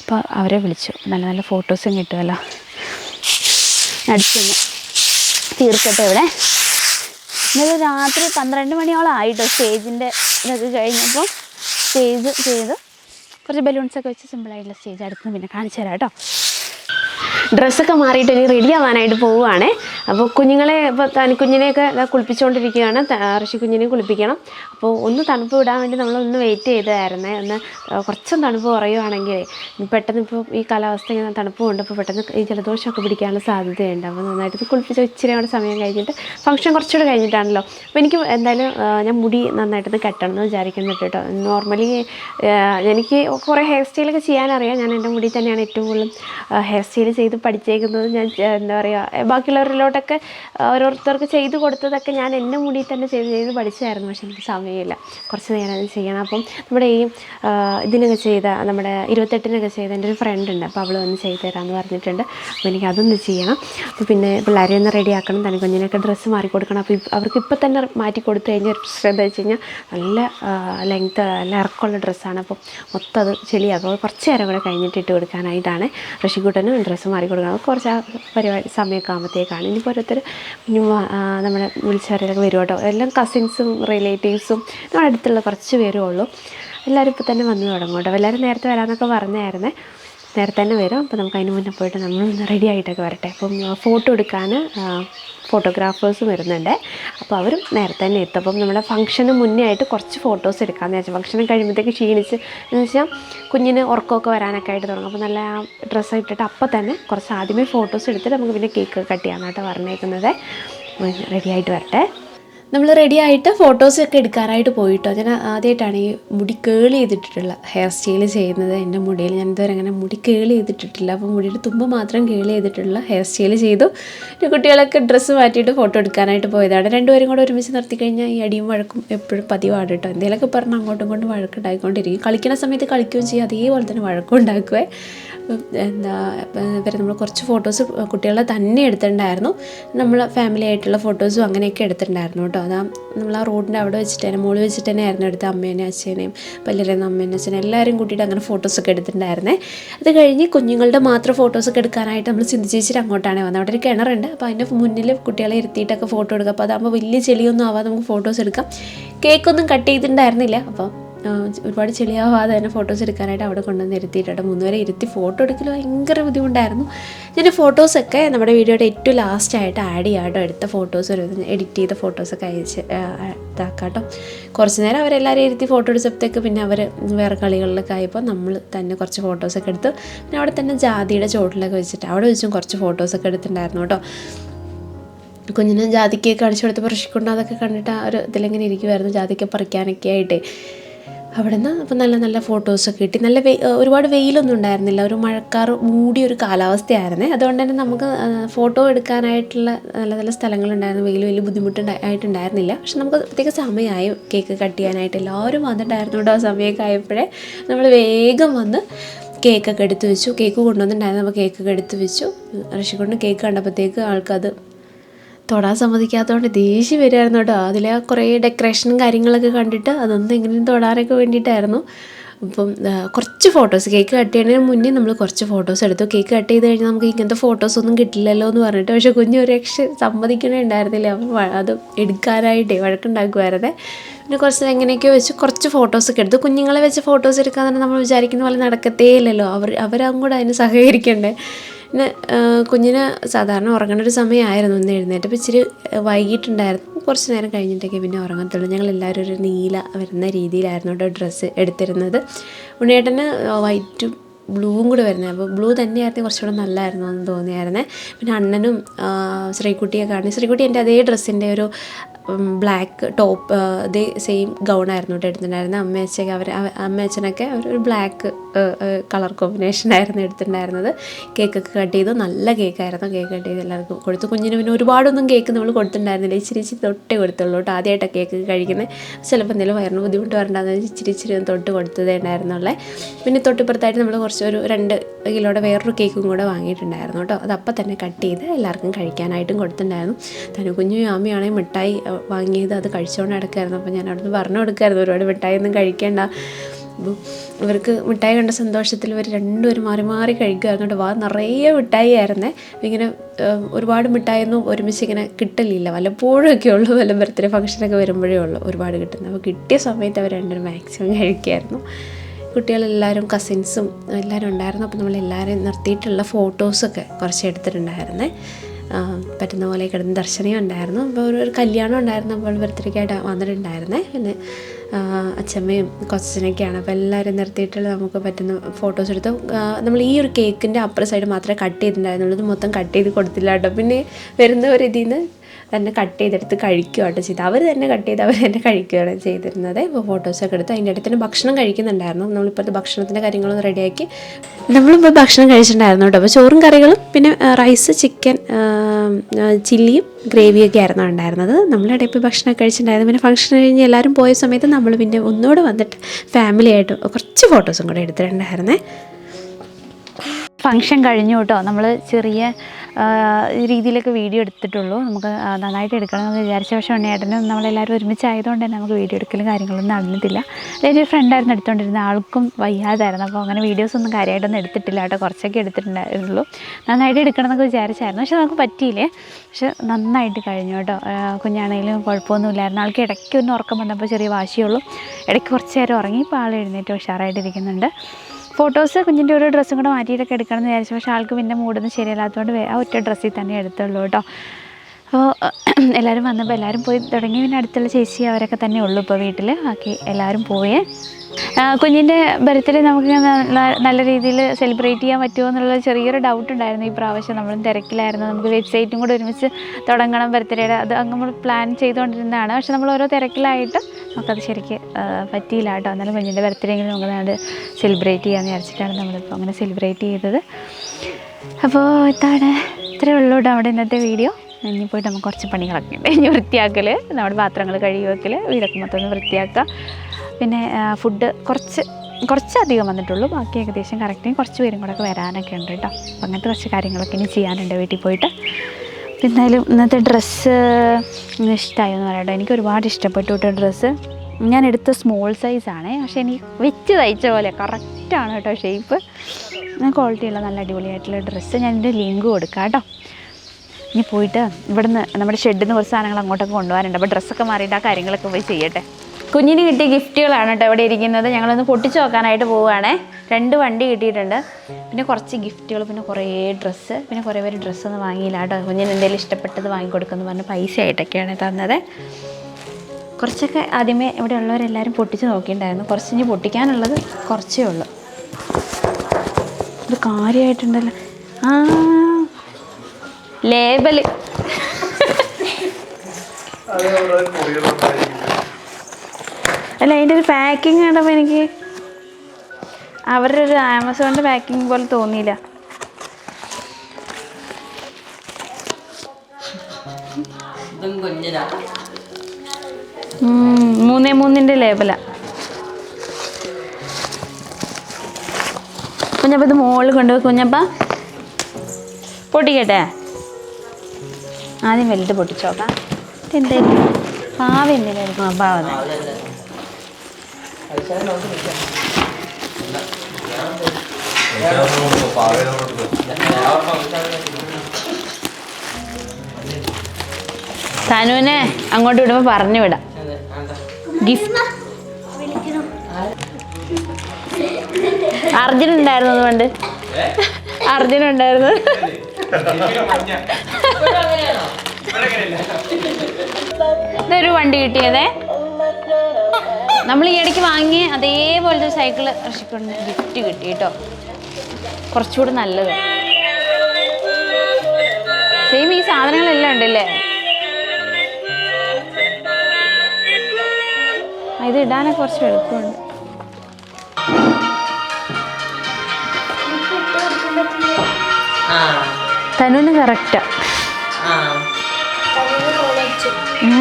അപ്പോൾ അവരെ വിളിച്ചു. നല്ല നല്ല ഫോട്ടോസും കിട്ടുമല്ലോ. അടിച്ചു തീർക്കട്ടെ ഇവിടെ. ഇന്നലെ രാത്രി പന്ത്രണ്ട് മണിയോളം ആയിട്ടോ സ്റ്റേജിന്റെ ഇതൊക്കെ കഴിഞ്ഞപ്പോൾ സ്റ്റേജ് ചെയ്ത് കുറച്ച് ബലൂൺസൊക്കെ വെച്ച് സിമ്പിളായിട്ടുള്ള സ്റ്റേജ് അടുത്ത് പിന്നെ കാണിച്ചു തരാം കേട്ടോ.
ഡ്രസ്സൊക്കെ മാറിയിട്ട് ഇനി റെഡി ആവാനായിട്ട് പോവുകയാണ് അപ്പോൾ കുഞ്ഞുങ്ങളെ ഇപ്പോൾ തനിക്കുഞ്ഞിനെയൊക്കെ കുളിപ്പിച്ചുകൊണ്ടിരിക്കുകയാണ്. ഋഷി കുഞ്ഞിനെ കുളിപ്പിക്കണം. അപ്പോൾ ഒന്ന് തണുപ്പ് വിടാൻ വേണ്ടി നമ്മളൊന്ന് വെയിറ്റ് ചെയ്തതായിരുന്നേ. ഒന്ന് കുറച്ചും തണുപ്പ് കുറയുവാണെങ്കിൽ പെട്ടെന്ന് ഇപ്പോൾ ഈ കാലാവസ്ഥ ഇങ്ങനെ തണുപ്പ് കൊണ്ട് ഇപ്പോൾ പെട്ടെന്ന് ഈ ജലദോഷമൊക്കെ പിടിക്കാനുള്ള സാധ്യതയുണ്ട്. അപ്പോൾ നന്നായിട്ട് കുളിപ്പിച്ച് ഇച്ചിരി കൂടെ സമയം കഴിഞ്ഞിട്ട് ഫംഗ്ഷൻ കുറച്ചുകൂടെ കഴിഞ്ഞിട്ടാണല്ലോ. അപ്പോൾ എനിക്ക് എന്തായാലും ഞാൻ മുടി നന്നായിട്ടൊന്ന് കെട്ടണം എന്ന് വിചാരിക്കുന്നുണ്ട് കേട്ടോ. നോർമലി എനിക്ക് കുറേ ഹെയർ സ്റ്റൈലൊക്കെ ചെയ്യാനറിയാം. ഞാൻ എന്റെ മുടി തന്നെയാണ് ഏറ്റവും കൂടുതൽ ഹെയർ സ്റ്റൈൽ ചെയ്ത് പഠിച്ചേക്കുന്നത് ഞാൻ എന്താ പറയുക ബാക്കിയുള്ളവരിലോട്ടൊക്കെ ഓരോരുത്തർക്ക് ചെയ്ത് കൊടുത്തതൊക്കെ ഞാൻ എന്റെ മുടി തന്നെ ചെയ്ത് ചെയ്ത് പഠിച്ചായിരുന്നു പക്ഷെ എനിക്ക് സമയമില്ല. കുറച്ച് നേരം അത് ചെയ്യണം. അപ്പം നമ്മുടെ ഈ ഇതിനൊക്കെ ചെയ്ത നമ്മുടെ ഇരുപത്തെട്ടിനൊക്കെ ചെയ്ത എന്റെ ഒരു ഫ്രണ്ട് ഉണ്ട്. അപ്പോൾ അവൾ വന്ന് ചെയ്ത് തരാമെന്ന് പറഞ്ഞിട്ടുണ്ട്. അപ്പോൾ എനിക്ക് അതൊന്ന് ചെയ്യണം. അപ്പോൾ പിന്നെ പിള്ളേരെ ഒന്ന് റെഡിയാക്കണം തന്നെ കുഞ്ഞിനൊക്കെ ഡ്രസ്സ് മാറി കൊടുക്കണം. അപ്പോൾ അവർക്ക് ഇപ്പം തന്നെ മാറ്റി കൊടുത്തു കഴിഞ്ഞാൽ ശ്രദ്ധ വെച്ച് കഴിഞ്ഞാൽ നല്ല ലെങ്ത്ത് നല്ല ഇറക്കമുള്ള ഡ്രസ്സാണ് അപ്പോൾ മൊത്തം അത് അപ്പോൾ കുറച്ച് നേരം കൂടെ കഴിഞ്ഞിട്ട് ഇട്ട് കൊടുക്കാനായിട്ടാണ് ഋഷിക്കുട്ടനും ഡ്രസ്സ് മാറി കൊടുക്കണം കുറച്ച് ആ പരിപാടി സമയമൊക്കെ ആകുമ്പോഴത്തേക്കാണ് ഇനിയിപ്പോൾ ഓരോരുത്തർ നമ്മുടെ വിളിച്ചവരൊക്കെ വരും കേട്ടോ എല്ലാം കസിൻസും റിലേറ്റീവ്സും നമ്മുടെ അടുത്തുള്ള കുറച്ച് പേരേ ഉള്ളൂ. എല്ലാവരും ഇപ്പോൾ തന്നെ വന്ന് തുടങ്ങും കേട്ടോ. എല്ലാവരും നേരത്തെ വരാമെന്നൊക്കെ പറഞ്ഞായിരുന്നേ. നേരത്തെ തന്നെ വരും. അപ്പോൾ നമുക്ക് അതിന് മുന്നേ പോയിട്ട് നമ്മൾ റെഡി ആയിട്ടൊക്കെ വരട്ടെ. അപ്പം ഫോട്ടോ എടുക്കാൻ ഫോട്ടോഗ്രാഫേഴ്സ് വരുന്നുണ്ട്. അപ്പോൾ അവരും നേരത്തെ തന്നെ എത്തും. അപ്പം നമ്മുടെ ഫംഗ്ഷന് മുന്നേ ആയിട്ട് കുറച്ച് ഫോട്ടോസ് എടുക്കാമെന്ന് വെച്ചാൽ ഫംഗ്ഷൻ കഴിയുമ്പോഴത്തേക്ക് ക്ഷീണിച്ച് എന്ന് വെച്ചാൽ കുഞ്ഞിന് ഉറക്കമൊക്കെ വരാനൊക്കെ ആയിട്ട് തുടങ്ങും. അപ്പോൾ നല്ല ഡ്രസ്സ് ഇട്ടിട്ട് അപ്പോൾ തന്നെ കുറച്ച് ആദ്യമേ ഫോട്ടോസ് എടുത്തിട്ട് നമുക്ക് പിന്നെ കേക്ക് കട്ട് ചെയ്യാമെന്നാട്ടോ പറഞ്ഞേക്കുന്നത്. റെഡി ആയിട്ട് വരട്ടെ. നമ്മൾ റെഡി ആയിട്ട് ഫോട്ടോസൊക്കെ എടുക്കാനായിട്ട് പോയിട്ടോ. ഞാൻ ആദ്യമായിട്ടാണ് ഈ മുടി കേൾ ചെയ്തിട്ടുള്ള ഹെയർ സ്റ്റൈൽ ചെയ്യുന്നത്. എന്റെ മുടിയിൽ ഞാൻ ഇതുവരെ അങ്ങനെ മുടി കേൾ ചെയ്തിട്ടിട്ടില്ല. അപ്പോൾ മുടിയുടെ തുമ്പ് മാത്രം കേൾ ചെയ്തിട്ടുള്ള ഹെയർ സ്റ്റൈൽ ചെയ്തു. പിന്നെ കുട്ടികളൊക്കെ ഡ്രസ്സ് മാറ്റിയിട്ട് ഫോട്ടോ എടുക്കാനായിട്ട് പോയതാണ്. രണ്ടുപേരും കൂടെ ഒരുമിച്ച് നിർത്തി കഴിഞ്ഞാൽ ഈ അടിയും വഴക്കും എപ്പോഴും പതിവാണ് കേട്ടോ. എന്തെങ്കിലുമൊക്കെ പറഞ്ഞ് അങ്ങോട്ടും ഇങ്ങോട്ടും വഴക്കുണ്ടായിക്കൊണ്ടിരിക്കും. കളിക്കുന്ന സമയത്ത് കളിക്കുകയും ചെയ്യും. അതേപോലെ തന്നെ വഴക്കും ഉണ്ടാക്കുവേ. എന്താ ഇവരെ നമ്മൾ കുറച്ച് ഫോട്ടോസ് കുട്ടികളെ തന്നെ എടുത്തിട്ടുണ്ടായിരുന്നു. നമ്മൾ ഫാമിലി ആയിട്ടുള്ള ഫോട്ടോസും അങ്ങനെയൊക്കെ എടുത്തിട്ടുണ്ടായിരുന്നു കേട്ടോ. അതാ നമ്മൾ ആ റോഡിന്റെ അവിടെ വെച്ചിട്ട് തന്നെ മുകളിൽ വെച്ചിട്ട് തന്നെ ആയിരുന്നു എടുത്ത അമ്മേനെയും അച്ഛനെയും പല്ലരുന്ന അമ്മേനെയും അച്ഛനെയും എല്ലാവരും കൂട്ടിയിട്ട് അങ്ങനെ ഫോട്ടോസൊക്കെ എടുത്തിട്ടുണ്ടായിരുന്നേ. അത് കഴിഞ്ഞ് കുഞ്ഞുങ്ങളുടെ മാത്രം ഫോട്ടോസൊക്കെ എടുക്കാനായിട്ട് നമ്മൾ ചിന്തിച്ചിട്ട് അങ്ങോട്ടാണ് വന്നത്. അവിടെ ഒരു കിണറുണ്ട്. അപ്പോൾ അതിന്റെ മുന്നിൽ കുട്ടികളെ ഇരുത്തിയിട്ടൊക്കെ ഫോട്ടോ എടുക്കുക അപ്പോൾ അതാകുമ്പോൾ വലിയ ചെളിയൊന്നും ആവാതെ നമുക്ക് ഫോട്ടോസ് എടുക്കാം. കേക്കൊന്നും കട്ട് ചെയ്തിട്ടുണ്ടായിരുന്നില്ല. അപ്പോൾ ഒരുപാട് ചെളിയാവാതെ തന്നെ ഫോട്ടോസ് എടുക്കാനായിട്ട് അവിടെ കൊണ്ടുവന്ന് ഇരുത്തിയിട്ടുണ്ട്. മൂന്നുപേരെ ഇരുത്തി ഫോട്ടോ എടുക്കൽ ഭയങ്കര ബുദ്ധിമുട്ടായിരുന്നു. ഞാൻ ഫോട്ടോസൊക്കെ നമ്മുടെ വീഡിയോയുടെ ഏറ്റവും ലാസ്റ്റായിട്ട് ആഡ് ചെയ്യാം കേട്ടോ എടുത്ത ഫോട്ടോസ് ഒരു എഡിറ്റ് ചെയ്ത ഫോട്ടോസൊക്കെ അയച്ച് ഇതാക്കാട്ടോ. കുറച്ച് നേരം അവരെല്ലാവരും ഇരുത്തി ഫോട്ടോ എടുത്തപ്പോഴത്തേക്ക് പിന്നെ അവർ വേറെ കളികളിലൊക്കെ ആയപ്പോൾ നമ്മൾ തന്നെ കുറച്ച് ഫോട്ടോസൊക്കെ എടുത്ത് പിന്നെ അവിടെ തന്നെ ജാതിയുടെ ചോട്ടിലൊക്കെ വെച്ചിട്ട് അവിടെ വെച്ചും കുറച്ച് ഫോട്ടോസൊക്കെ എടുത്തിട്ടുണ്ടായിരുന്നു കേട്ടോ. കുഞ്ഞിന് ജാതിക്ക് കാണിച്ചു കൊടുത്ത് ഋഷിക്കൊണ്ട് അതൊക്കെ കണ്ടിട്ട് ആ ഒരു ഇതിലിങ്ങനെ ഇരിക്കുമായിരുന്നു ജാതിക്ക പറിക്കാനൊക്കെ ആയിട്ട്. അവിടെ നിന്ന് അപ്പം നല്ല നല്ല ഫോട്ടോസൊക്കെ കിട്ടി. നല്ല ഒരുപാട് വെയിലൊന്നും ഉണ്ടായിരുന്നില്ല. ഒരു മഴക്കാർ മൂടിയ ഒരു കാലാവസ്ഥയായിരുന്നേ. അതുകൊണ്ട് തന്നെ നമുക്ക് ഫോട്ടോ എടുക്കാനായിട്ടുള്ള നല്ല നല്ല സ്ഥലങ്ങളുണ്ടായിരുന്നു. വെയിൽ വലിയ ബുദ്ധിമുട്ടുണ്ടാ ആയിട്ടുണ്ടായിരുന്നില്ല. പക്ഷെ നമുക്ക് പ്രത്യേക സമയമായി കേക്ക് കട്ട് ചെയ്യാനായിട്ട് എല്ലാവരും വന്നിട്ടുണ്ടായിരുന്നു കേട്ടോ ആ സമയമൊക്കെ ആയപ്പോഴേ നമ്മൾ വേഗം വന്ന് കേക്കൊക്കെ എടുത്ത് വെച്ചു. കേക്ക് കൊണ്ടുവന്നിട്ടുണ്ടായിരുന്നു. അപ്പോൾ കേക്കൊക്കെ എടുത്ത് വെച്ചു. ഋഷിക്കൊണ്ട് കേക്ക് കണ്ടപ്പോഴത്തേക്ക് ആൾക്കത് തൊടാൻ സമ്മതിക്കാത്തതുകൊണ്ട് ദേഷ്യം വരുമായിരുന്നു കേട്ടോ. അതിലെ കുറേ ഡെക്കറേഷനും കാര്യങ്ങളൊക്കെ കണ്ടിട്ട് അതൊന്നും എങ്ങനെയും തൊടാനൊക്കെ വേണ്ടിയിട്ടായിരുന്നു. അപ്പം കുറച്ച് ഫോട്ടോസ് കേക്ക് കട്ട് ചെയ്യുന്നതിന് മുന്നേ നമ്മൾ കുറച്ച് ഫോട്ടോസ് എടുത്തു. കേക്ക് കട്ട് ചെയ്ത് കഴിഞ്ഞാൽ നമുക്ക് ഇങ്ങനത്തെ ഫോട്ടോസ് ഒന്നും കിട്ടില്ലല്ലോ എന്ന് പറഞ്ഞിട്ട് പക്ഷേ കുഞ്ഞു ഒരു രക്ഷ സമ്മതിക്കണേ ഉണ്ടായിരുന്നില്ല. അപ്പം അത് എടുക്കാനായിട്ടേ വഴക്കുണ്ടാക്കുമായിരുന്നേ. പിന്നെ കുറച്ച് എങ്ങനെയൊക്കെയോ വെച്ച് കുറച്ച് ഫോട്ടോസൊക്കെ എടുത്തു. കുഞ്ഞുങ്ങളെ വെച്ച് ഫോട്ടോസ് എടുക്കാൻ തന്നെ നമ്മൾ വിചാരിക്കുന്ന പോലെ നടക്കത്തേ ഇല്ലല്ലോ. അവർ അവരും കൂടെ അതിന് സഹകരിക്കണ്ടേ? പിന്നെ കുഞ്ഞിന് സാധാരണ ഉറങ്ങേണ്ട ഒരു സമയമായിരുന്നു ഒന്ന് എഴുന്നേറ്റപ്പോൾ ഇച്ചിരി വൈകിട്ടുണ്ടായിരുന്നു. കുറച്ച് നേരം കഴിഞ്ഞിട്ടൊക്കെ പിന്നെ ഉറങ്ങത്തുള്ളൂ. ഞങ്ങൾ എല്ലാവരും ഒരു നീല വരുന്ന രീതിയിലായിരുന്നു കേട്ടോ ഡ്രസ്സ് എടുത്തിരുന്നത്. ഉണ്ണിയേട്ടന് വൈറ്റും ബ്ലൂവും കൂടെ വരുന്നത്. അപ്പോൾ ബ്ലൂ തന്നെയായിരുന്നു കുറച്ചുകൂടെ നല്ലായിരുന്നു എന്ന് തോന്നിയായിരുന്നേ. പിന്നെ അണ്ണനും ശ്രീക്കുട്ടിയൊക്കെ ആണ് ശ്രീക്കുട്ടി എന്റെ അതേ ഡ്രസ്സിന്റെ ഒരു ബ്ലാക്ക് ടോപ്പ് ഇത് സെയിം ഗൗണായിരുന്നു കേട്ടോ എടുത്തിട്ടുണ്ടായിരുന്നത്. അമ്മയച്ചൊക്കെ അവർ അമ്മയച്ചനൊക്കെ ഒരു ബ്ലാക്ക് കളർ കോമ്പിനേഷനായിരുന്നു എടുത്തിട്ടുണ്ടായിരുന്നത്. കേക്കൊക്കെ കട്ട് ചെയ്തു. നല്ല കേക്കായിരുന്നു കേക്ക് കട്ട് ചെയ്ത് എല്ലാവർക്കും കൊടുത്തു. കുഞ്ഞിന് പിന്നെ ഒരുപാടൊന്നും കേക്ക് നമ്മൾ കൊടുത്തിട്ടുണ്ടായിരുന്നില്ല. ഇച്ചിരി ഇച്ചിരി തൊട്ടേ കൊടുത്തുള്ളൂ കേട്ടോ. ആദ്യമായിട്ടാണ് കേക്ക് കഴിക്കുന്നത് ചിലപ്പോൾ എന്തെങ്കിലും വയറിന് ബുദ്ധിമുട്ട് വരണ്ടെന്ന് ഇച്ചിരി ഇച്ചിരി തൊട്ട് കൊടുത്തതേ ഉണ്ടായിരുന്നുള്ളേ. പിന്നെ തൊട്ടിപ്പുറത്തായിട്ട് നമ്മൾ കുറച്ച് ഒരു രണ്ട് കിലോയുടെ വേറൊരു കേക്കും കൂടെ വാങ്ങിയിട്ടുണ്ടായിരുന്നു കേട്ടോ. അത് അപ്പം തന്നെ കട്ട് ചെയ്ത് എല്ലാവർക്കും കഴിക്കാനായിട്ടും കൊടുത്തിട്ടുണ്ടായിരുന്നു. തനു കുഞ്ഞു ആമയാണെങ്കിൽ മിഠായി വാങ്ങിയത് അത് കഴിച്ചുകൊണ്ട് നടക്കായിരുന്നു. അപ്പോൾ ഞാൻ അവിടുന്ന് പറഞ്ഞു കൊടുക്കായിരുന്നു ഒരുപാട് മിഠായി ഒന്നും കഴിക്കേണ്ട. അപ്പോൾ ഇവർക്ക് മിഠായി കണ്ട സന്തോഷത്തിൽ ഇവർ രണ്ടുപേരും മാറി മാറി കഴിക്കുമായിരുന്നു കേട്ടോ. വാ നിറയെ മിഠായി ആയിരുന്നേ ഇങ്ങനെ ഒരുപാട് മിഠായിയൊന്നും ഒരുമിച്ച് ഇങ്ങനെ കിട്ടലില്ല. വല്ലപ്പോഴൊക്കെ ഉള്ളൂ വല്ല ബർത്ത്ഡേ ഫംഗ്ഷനൊക്കെ വരുമ്പോഴേ ഉള്ളൂ ഒരുപാട് കിട്ടുന്നത്. അപ്പോൾ കിട്ടിയ സമയത്ത് അവർ രണ്ടുപേരും മാക്സിമം കഴിക്കുമായിരുന്നു കുട്ടികളെല്ലാവരും കസിൻസും എല്ലാവരും ഉണ്ടായിരുന്നു. അപ്പോൾ നമ്മളെല്ലാവരും നിർത്തിയിട്ടുള്ള ഫോട്ടോസൊക്കെ കുറച്ച് എടുത്തിട്ടുണ്ടായിരുന്നേ. പറ്റുന്ന പോലെ കിടന്ന് ദർശനം ഉണ്ടായിരുന്നു. അപ്പോൾ ഒരു കല്യാണം ഉണ്ടായിരുന്നു. അപ്പോൾ ബർത്ത്ഡേക്കായിട്ട് വന്നിട്ടുണ്ടായിരുന്നേ. പിന്നെ അച്ഛമ്മയും കൊച്ചനൊക്കെയാണ്. അപ്പോൾ എല്ലാവരും നിർത്തിയിട്ടുള്ള നമുക്ക് പറ്റുന്ന ഫോട്ടോസ് എടുത്തു നമ്മൾ ഈ ഒരു കേക്കിന്റെ അപ്പുറ സൈഡ് മാത്രമേ കട്ട് ചെയ്തിട്ടുണ്ടായിരുന്നുള്ളൂ. ഇത് മൊത്തം കട്ട് ചെയ്ത് കൊടുത്തില്ല കേട്ടോ. പിന്നെ വരുന്നവർ ഇതിൽ നിന്ന് തന്നെ കട്ട് ചെയ്തെടുത്ത് കഴിക്കുകയാണ് ചെയ്ത് അവർ തന്നെ കട്ട് ചെയ്ത് അവർ തന്നെ കഴിക്കുകയാണ് ചെയ്തിരുന്നത്. ഇപ്പോൾ ഫോട്ടോസൊക്കെ എടുത്ത് അതിന്റെ അടുത്ത് തന്നെ ഭക്ഷണം കഴിക്കുന്നുണ്ടായിരുന്നു. നമ്മളിപ്പോഴത്തെ ഭക്ഷണത്തിന്റെ കാര്യങ്ങളൊന്ന് റെഡിയാക്കി നമ്മളിപ്പോൾ ഭക്ഷണം കഴിച്ചിട്ടുണ്ടായിരുന്നു കേട്ടോ. അപ്പോൾ ചോറും കറികളും പിന്നെ റൈസ് ചിക്കൻ ചില്ലിയും ഗ്രേവിയൊക്കെ ആയിരുന്നു ഉണ്ടായിരുന്നത്. നമ്മളിടയിൽ പോയി ഭക്ഷണം കഴിച്ചിട്ടുണ്ടായിരുന്നു. പിന്നെ ഫംഗ്ഷൻ കഴിഞ്ഞ് എല്ലാവരും പോയ സമയത്ത് നമ്മൾ പിന്നെ ഒന്നുകൂടെ വന്നിട്ട് ഫാമിലിയായിട്ട് കുറച്ച് ഫോട്ടോസും കൂടെ എടുത്തിട്ടുണ്ടായിരുന്നേ.
ഫങ്ഷൻ കഴിഞ്ഞു കേട്ടോ. നമ്മൾ ചെറിയ രീതിയിലൊക്കെ വീഡിയോ എടുത്തിട്ടുള്ളൂ. നമുക്ക് നന്നായിട്ട് എടുക്കണം എന്ന് വിചാരിച്ച പക്ഷേ ഉണ്ണിയേട്ടനും നമ്മളെല്ലാവരും ഒരുമിച്ചായതുകൊണ്ട് തന്നെ നമുക്ക് വീഡിയോ എടുക്കലും കാര്യങ്ങളൊന്നും നടന്നിട്ടില്ല. അല്ലെങ്കിൽ ഒരു ഫ്രണ്ടായിരുന്നു എടുത്തുകൊണ്ടിരുന്ന ആൾക്കും വയ്യാതായിരുന്നു. അപ്പോൾ അങ്ങനെ വീഡിയോസ് ഒന്നും കാര്യമായിട്ടൊന്നും എടുത്തിട്ടില്ല കേട്ടോ. കുറച്ചൊക്കെ എടുത്തിട്ടുണ്ടായിരുന്നുള്ളൂ. നന്നായിട്ട് എടുക്കണം എന്നൊക്കെ വിചാരിച്ചായിരുന്നു. പക്ഷേ നമുക്ക് പറ്റിയില്ലേ? പക്ഷെ നന്നായിട്ട് കഴിഞ്ഞു കേട്ടോ. കുഞ്ഞാണെങ്കിലും കുഴപ്പമൊന്നുമില്ലായിരുന്നു. ആൾക്ക് ഇടയ്ക്ക് ഒന്ന് ഉറക്കം വന്നപ്പോൾ ചെറിയ വാശിയുള്ളൂ. ഇടയ്ക്ക് കുറച്ച് നേരം ഉറങ്ങി ഇപ്പോൾ ആൾ എഴുന്നേറ്റ് ഉഷാറായിട്ടിരിക്കുന്നുണ്ട്. ഫോട്ടോസ് കുഞ്ഞിന്റെ ഓരോ ഡ്രസ്സും കൂടെ മാറ്റിയിട്ടൊക്കെ എടുക്കണം എന്ന് വിചാരിച്ചു. പക്ഷേ ആൾക്ക് പിന്നെ മൂടൊന്നും ശരിയല്ലാത്തതുകൊണ്ട് ആ ഒറ്റ ഡ്രസ്സിൽ തന്നെ എടുത്തുള്ളൂ കേട്ടോ. അപ്പോൾ എല്ലാവരും വന്നപ്പോൾ എല്ലാവരും പോയി തുടങ്ങി. പിന്നെ അടുത്തുള്ള ചേച്ചി അവരൊക്കെ തന്നെ ഉള്ളൂ ഇപ്പോൾ വീട്ടിൽ ബാക്കി എല്ലാവരും പോയേ. കുഞ്ഞിന്റെ ബർത്ത്ഡേ നമുക്ക് നല്ല രീതിയിൽ സെലിബ്രേറ്റ് ചെയ്യാൻ പറ്റുമോ എന്നുള്ള ചെറിയൊരു ഡൗട്ട് ഉണ്ടായിരുന്നു ഈ പ്രാവശ്യം. നമ്മളും തിരക്കിലായിരുന്നു. നമുക്ക് വെബ്സൈറ്റും കൂടെ ഒരുമിച്ച് തുടങ്ങണം ബർത്ത്ഡേയുടെ അത് നമ്മൾ പ്ലാൻ ചെയ്തുകൊണ്ടിരുന്നതാണ്. പക്ഷെ നമ്മൾ ഓരോ തിരക്കിലായിട്ട് നമുക്കത് ശരിക്ക് പറ്റിയില്ല കേട്ടോ. എന്നാലും കുഞ്ഞിന്റെ ബർത്ത്ഡേ എങ്കിലും നമുക്ക് നാട് സെലിബ്രേറ്റ് ചെയ്യാമെന്ന് വിചാരിച്ചിട്ടാണ് നമ്മളിപ്പോൾ അങ്ങനെ സെലിബ്രേറ്റ് ചെയ്തത്. അപ്പോൾ ഇതാണ്. ഇത്രയേ ഉള്ളൂ കേട്ടോ നമ്മുടെ ഇന്നത്തെ വീഡിയോ ഇനി പോയിട്ട് നമുക്ക് കുറച്ച് പണികളൊക്കെ ഉണ്ട്. ഇനി വൃത്തിയാക്കൽ നമ്മുടെ പാത്രങ്ങൾ കഴുകി വെക്കൽ വീടൊക്കെ മൊത്തം ഒന്ന് വൃത്തിയാക്കുക. പിന്നെ ഫുഡ് കുറച്ച് കുറച്ചധികം വന്നിട്ടുള്ളൂ. ബാക്കി ഏകദേശം കറക്റ്റ് കുറച്ച് പേരും കൂടെ ഒക്കെ വരാനൊക്കെ ഉണ്ട് കേട്ടോ. അപ്പം അങ്ങനത്തെ കുറച്ച് കാര്യങ്ങളൊക്കെ ഇനി ചെയ്യാനുണ്ട് വീട്ടിൽ പോയിട്ട്. എന്തായാലും ഇന്നത്തെ ഡ്രസ്സ് ഇഷ്ടമായി എന്ന് പറയട്ടോ. എനിക്ക് ഒരുപാട് ഇഷ്ടപ്പെട്ടു കേട്ടോ ഡ്രസ്സ് ഞാൻ എടുത്ത സ്മോൾ സൈസാണ് പക്ഷേ എനിക്ക് വെച്ച് തയ്ച്ച പോലെ കറക്റ്റാണ് കേട്ടോ ഷേപ്പ് ക്വാളിറ്റിയുള്ള നല്ല അടിപൊളിയായിട്ടുള്ള ഡ്രസ്സ് ഞാൻ എന്റെ ലിങ്ക് കൊടുക്കാം കേട്ടോ. ഇനി പോയിട്ട് ഇവിടുന്ന് നമ്മുടെ ഷെഡിൽ നിന്ന് കുറച്ച് സാധനങ്ങൾ അങ്ങോട്ടൊക്കെ കൊണ്ടുപോകാനുണ്ട്. അപ്പോൾ ഡ്രസ്സൊക്കെ മാറിയിട്ട് ആ കാര്യങ്ങളൊക്കെ പോയി ചെയ്യട്ടെ. കുഞ്ഞിന് കിട്ടിയ ഗിഫ്റ്റുകളാണ് കേട്ടോ ഇവിടെ ഇരിക്കുന്നത്. ഞങ്ങളൊന്ന് പൊട്ടിച്ചു നോക്കാനായിട്ട് പോവുകയാണേ. രണ്ട് വണ്ടി കിട്ടിയിട്ടുണ്ട്. പിന്നെ കുറച്ച് ഗിഫ്റ്റുകൾ പിന്നെ കുറേ ഡ്രസ്സ് പിന്നെ കുറേ പേര് ഡ്രസ്സൊന്നും വാങ്ങിയില്ല കേട്ടോ. കുഞ്ഞിന് എന്തെങ്കിലും ഇഷ്ടപ്പെട്ടത് വാങ്ങിക്കൊടുക്കുമെന്ന് പറഞ്ഞ് പൈസ ആയിട്ടൊക്കെയാണ് തന്നത്. കുറച്ചൊക്കെ ആദ്യമേ ഇവിടെ ഉള്ളവരെല്ലാവരും പൊട്ടിച്ച് നോക്കിയിട്ടുണ്ടായിരുന്നു. കുറച്ച് ഇനി പൊട്ടിക്കാനുള്ളത് കുറച്ചേ ഉള്ളൂ. ഇത് കാര്യമായിട്ടുണ്ടല്ലോ. ആ ലേബൽ. അല്ല അതിന്റെ ഒരു പാക്കിങ് കണ്ടപ്പോൾ എനിക്ക് അവരുടെ ഒരു ആമസോണിന്റെ പാക്കിങ് പോലെ തോന്നിയില്ല. മൂന്നേ മൂന്നിന്റെ ലേബലാ കുഞ്ഞപ്പ ഇത് മുകളിൽ കൊണ്ടുപോയി കുഞ്ഞപ്പ. പൊട്ടിക്കട്ടെ? ആദ്യം വലുത് പൊട്ടിച്ചോക്കാം. എന്തായാലും പാവ എന്തിനായിരുന്നു ആ
നിൽക്കാം
തനുവിനെ അങ്ങോട്ട് വിടുമ്പോൾ പറഞ്ഞു വിടാം. ഗിഫ്റ്റ് അർജുൻ ഉണ്ടായിരുന്നു അതുകൊണ്ട് അർജുൻ ഉണ്ടായിരുന്നു. ഇതൊരു വണ്ടി കിട്ടിയതേ. നമ്മൾ ഈ ഇടയ്ക്ക് വാങ്ങിയ അതേപോലത്തെ സൈക്കിൾ ഋഷിക്കൊണ്ട് ഗിഫ്റ്റ് കിട്ടി കേട്ടോ. കുറച്ചുകൂടി നല്ലത്. സെയിം ഈ സാധനങ്ങളെല്ലാം ഉണ്ടല്ലേ? ഇത് ഇടാനൊക്കെ കുറച്ച് എളുപ്പമുണ്ട്. തനുവിന് കറക്റ്റാ
ഏ,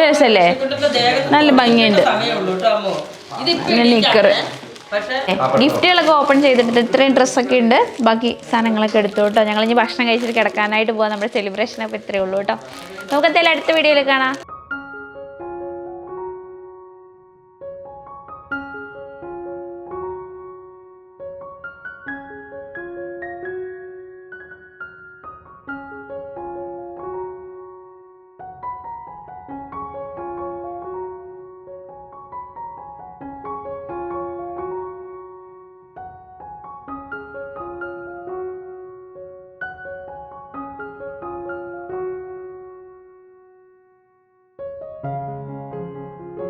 രസല്ലേ? നല്ല ഭംഗിയുണ്ട്. നിക്കറ്. ഗിഫ്റ്റുകളൊക്കെ ഓപ്പൺ ചെയ്തിട്ട് ഇത്രയും ഡ്രസ്സൊക്കെ ഉണ്ട്. ബാക്കി സാധനങ്ങളൊക്കെ എടുത്തു കേട്ടോ. ഞങ്ങൾ ഇനി ഭക്ഷണം കഴിച്ചിട്ട് കിടക്കാനായിട്ട് പോകാം നമ്മുടെ സെലിബ്രേഷൻ അപ്പോൾ ഇത്രയേ ഉള്ളൂ കേട്ടോ. നമുക്ക് എന്തായാലും അടുത്ത വീഡിയോയിൽ കാണാം.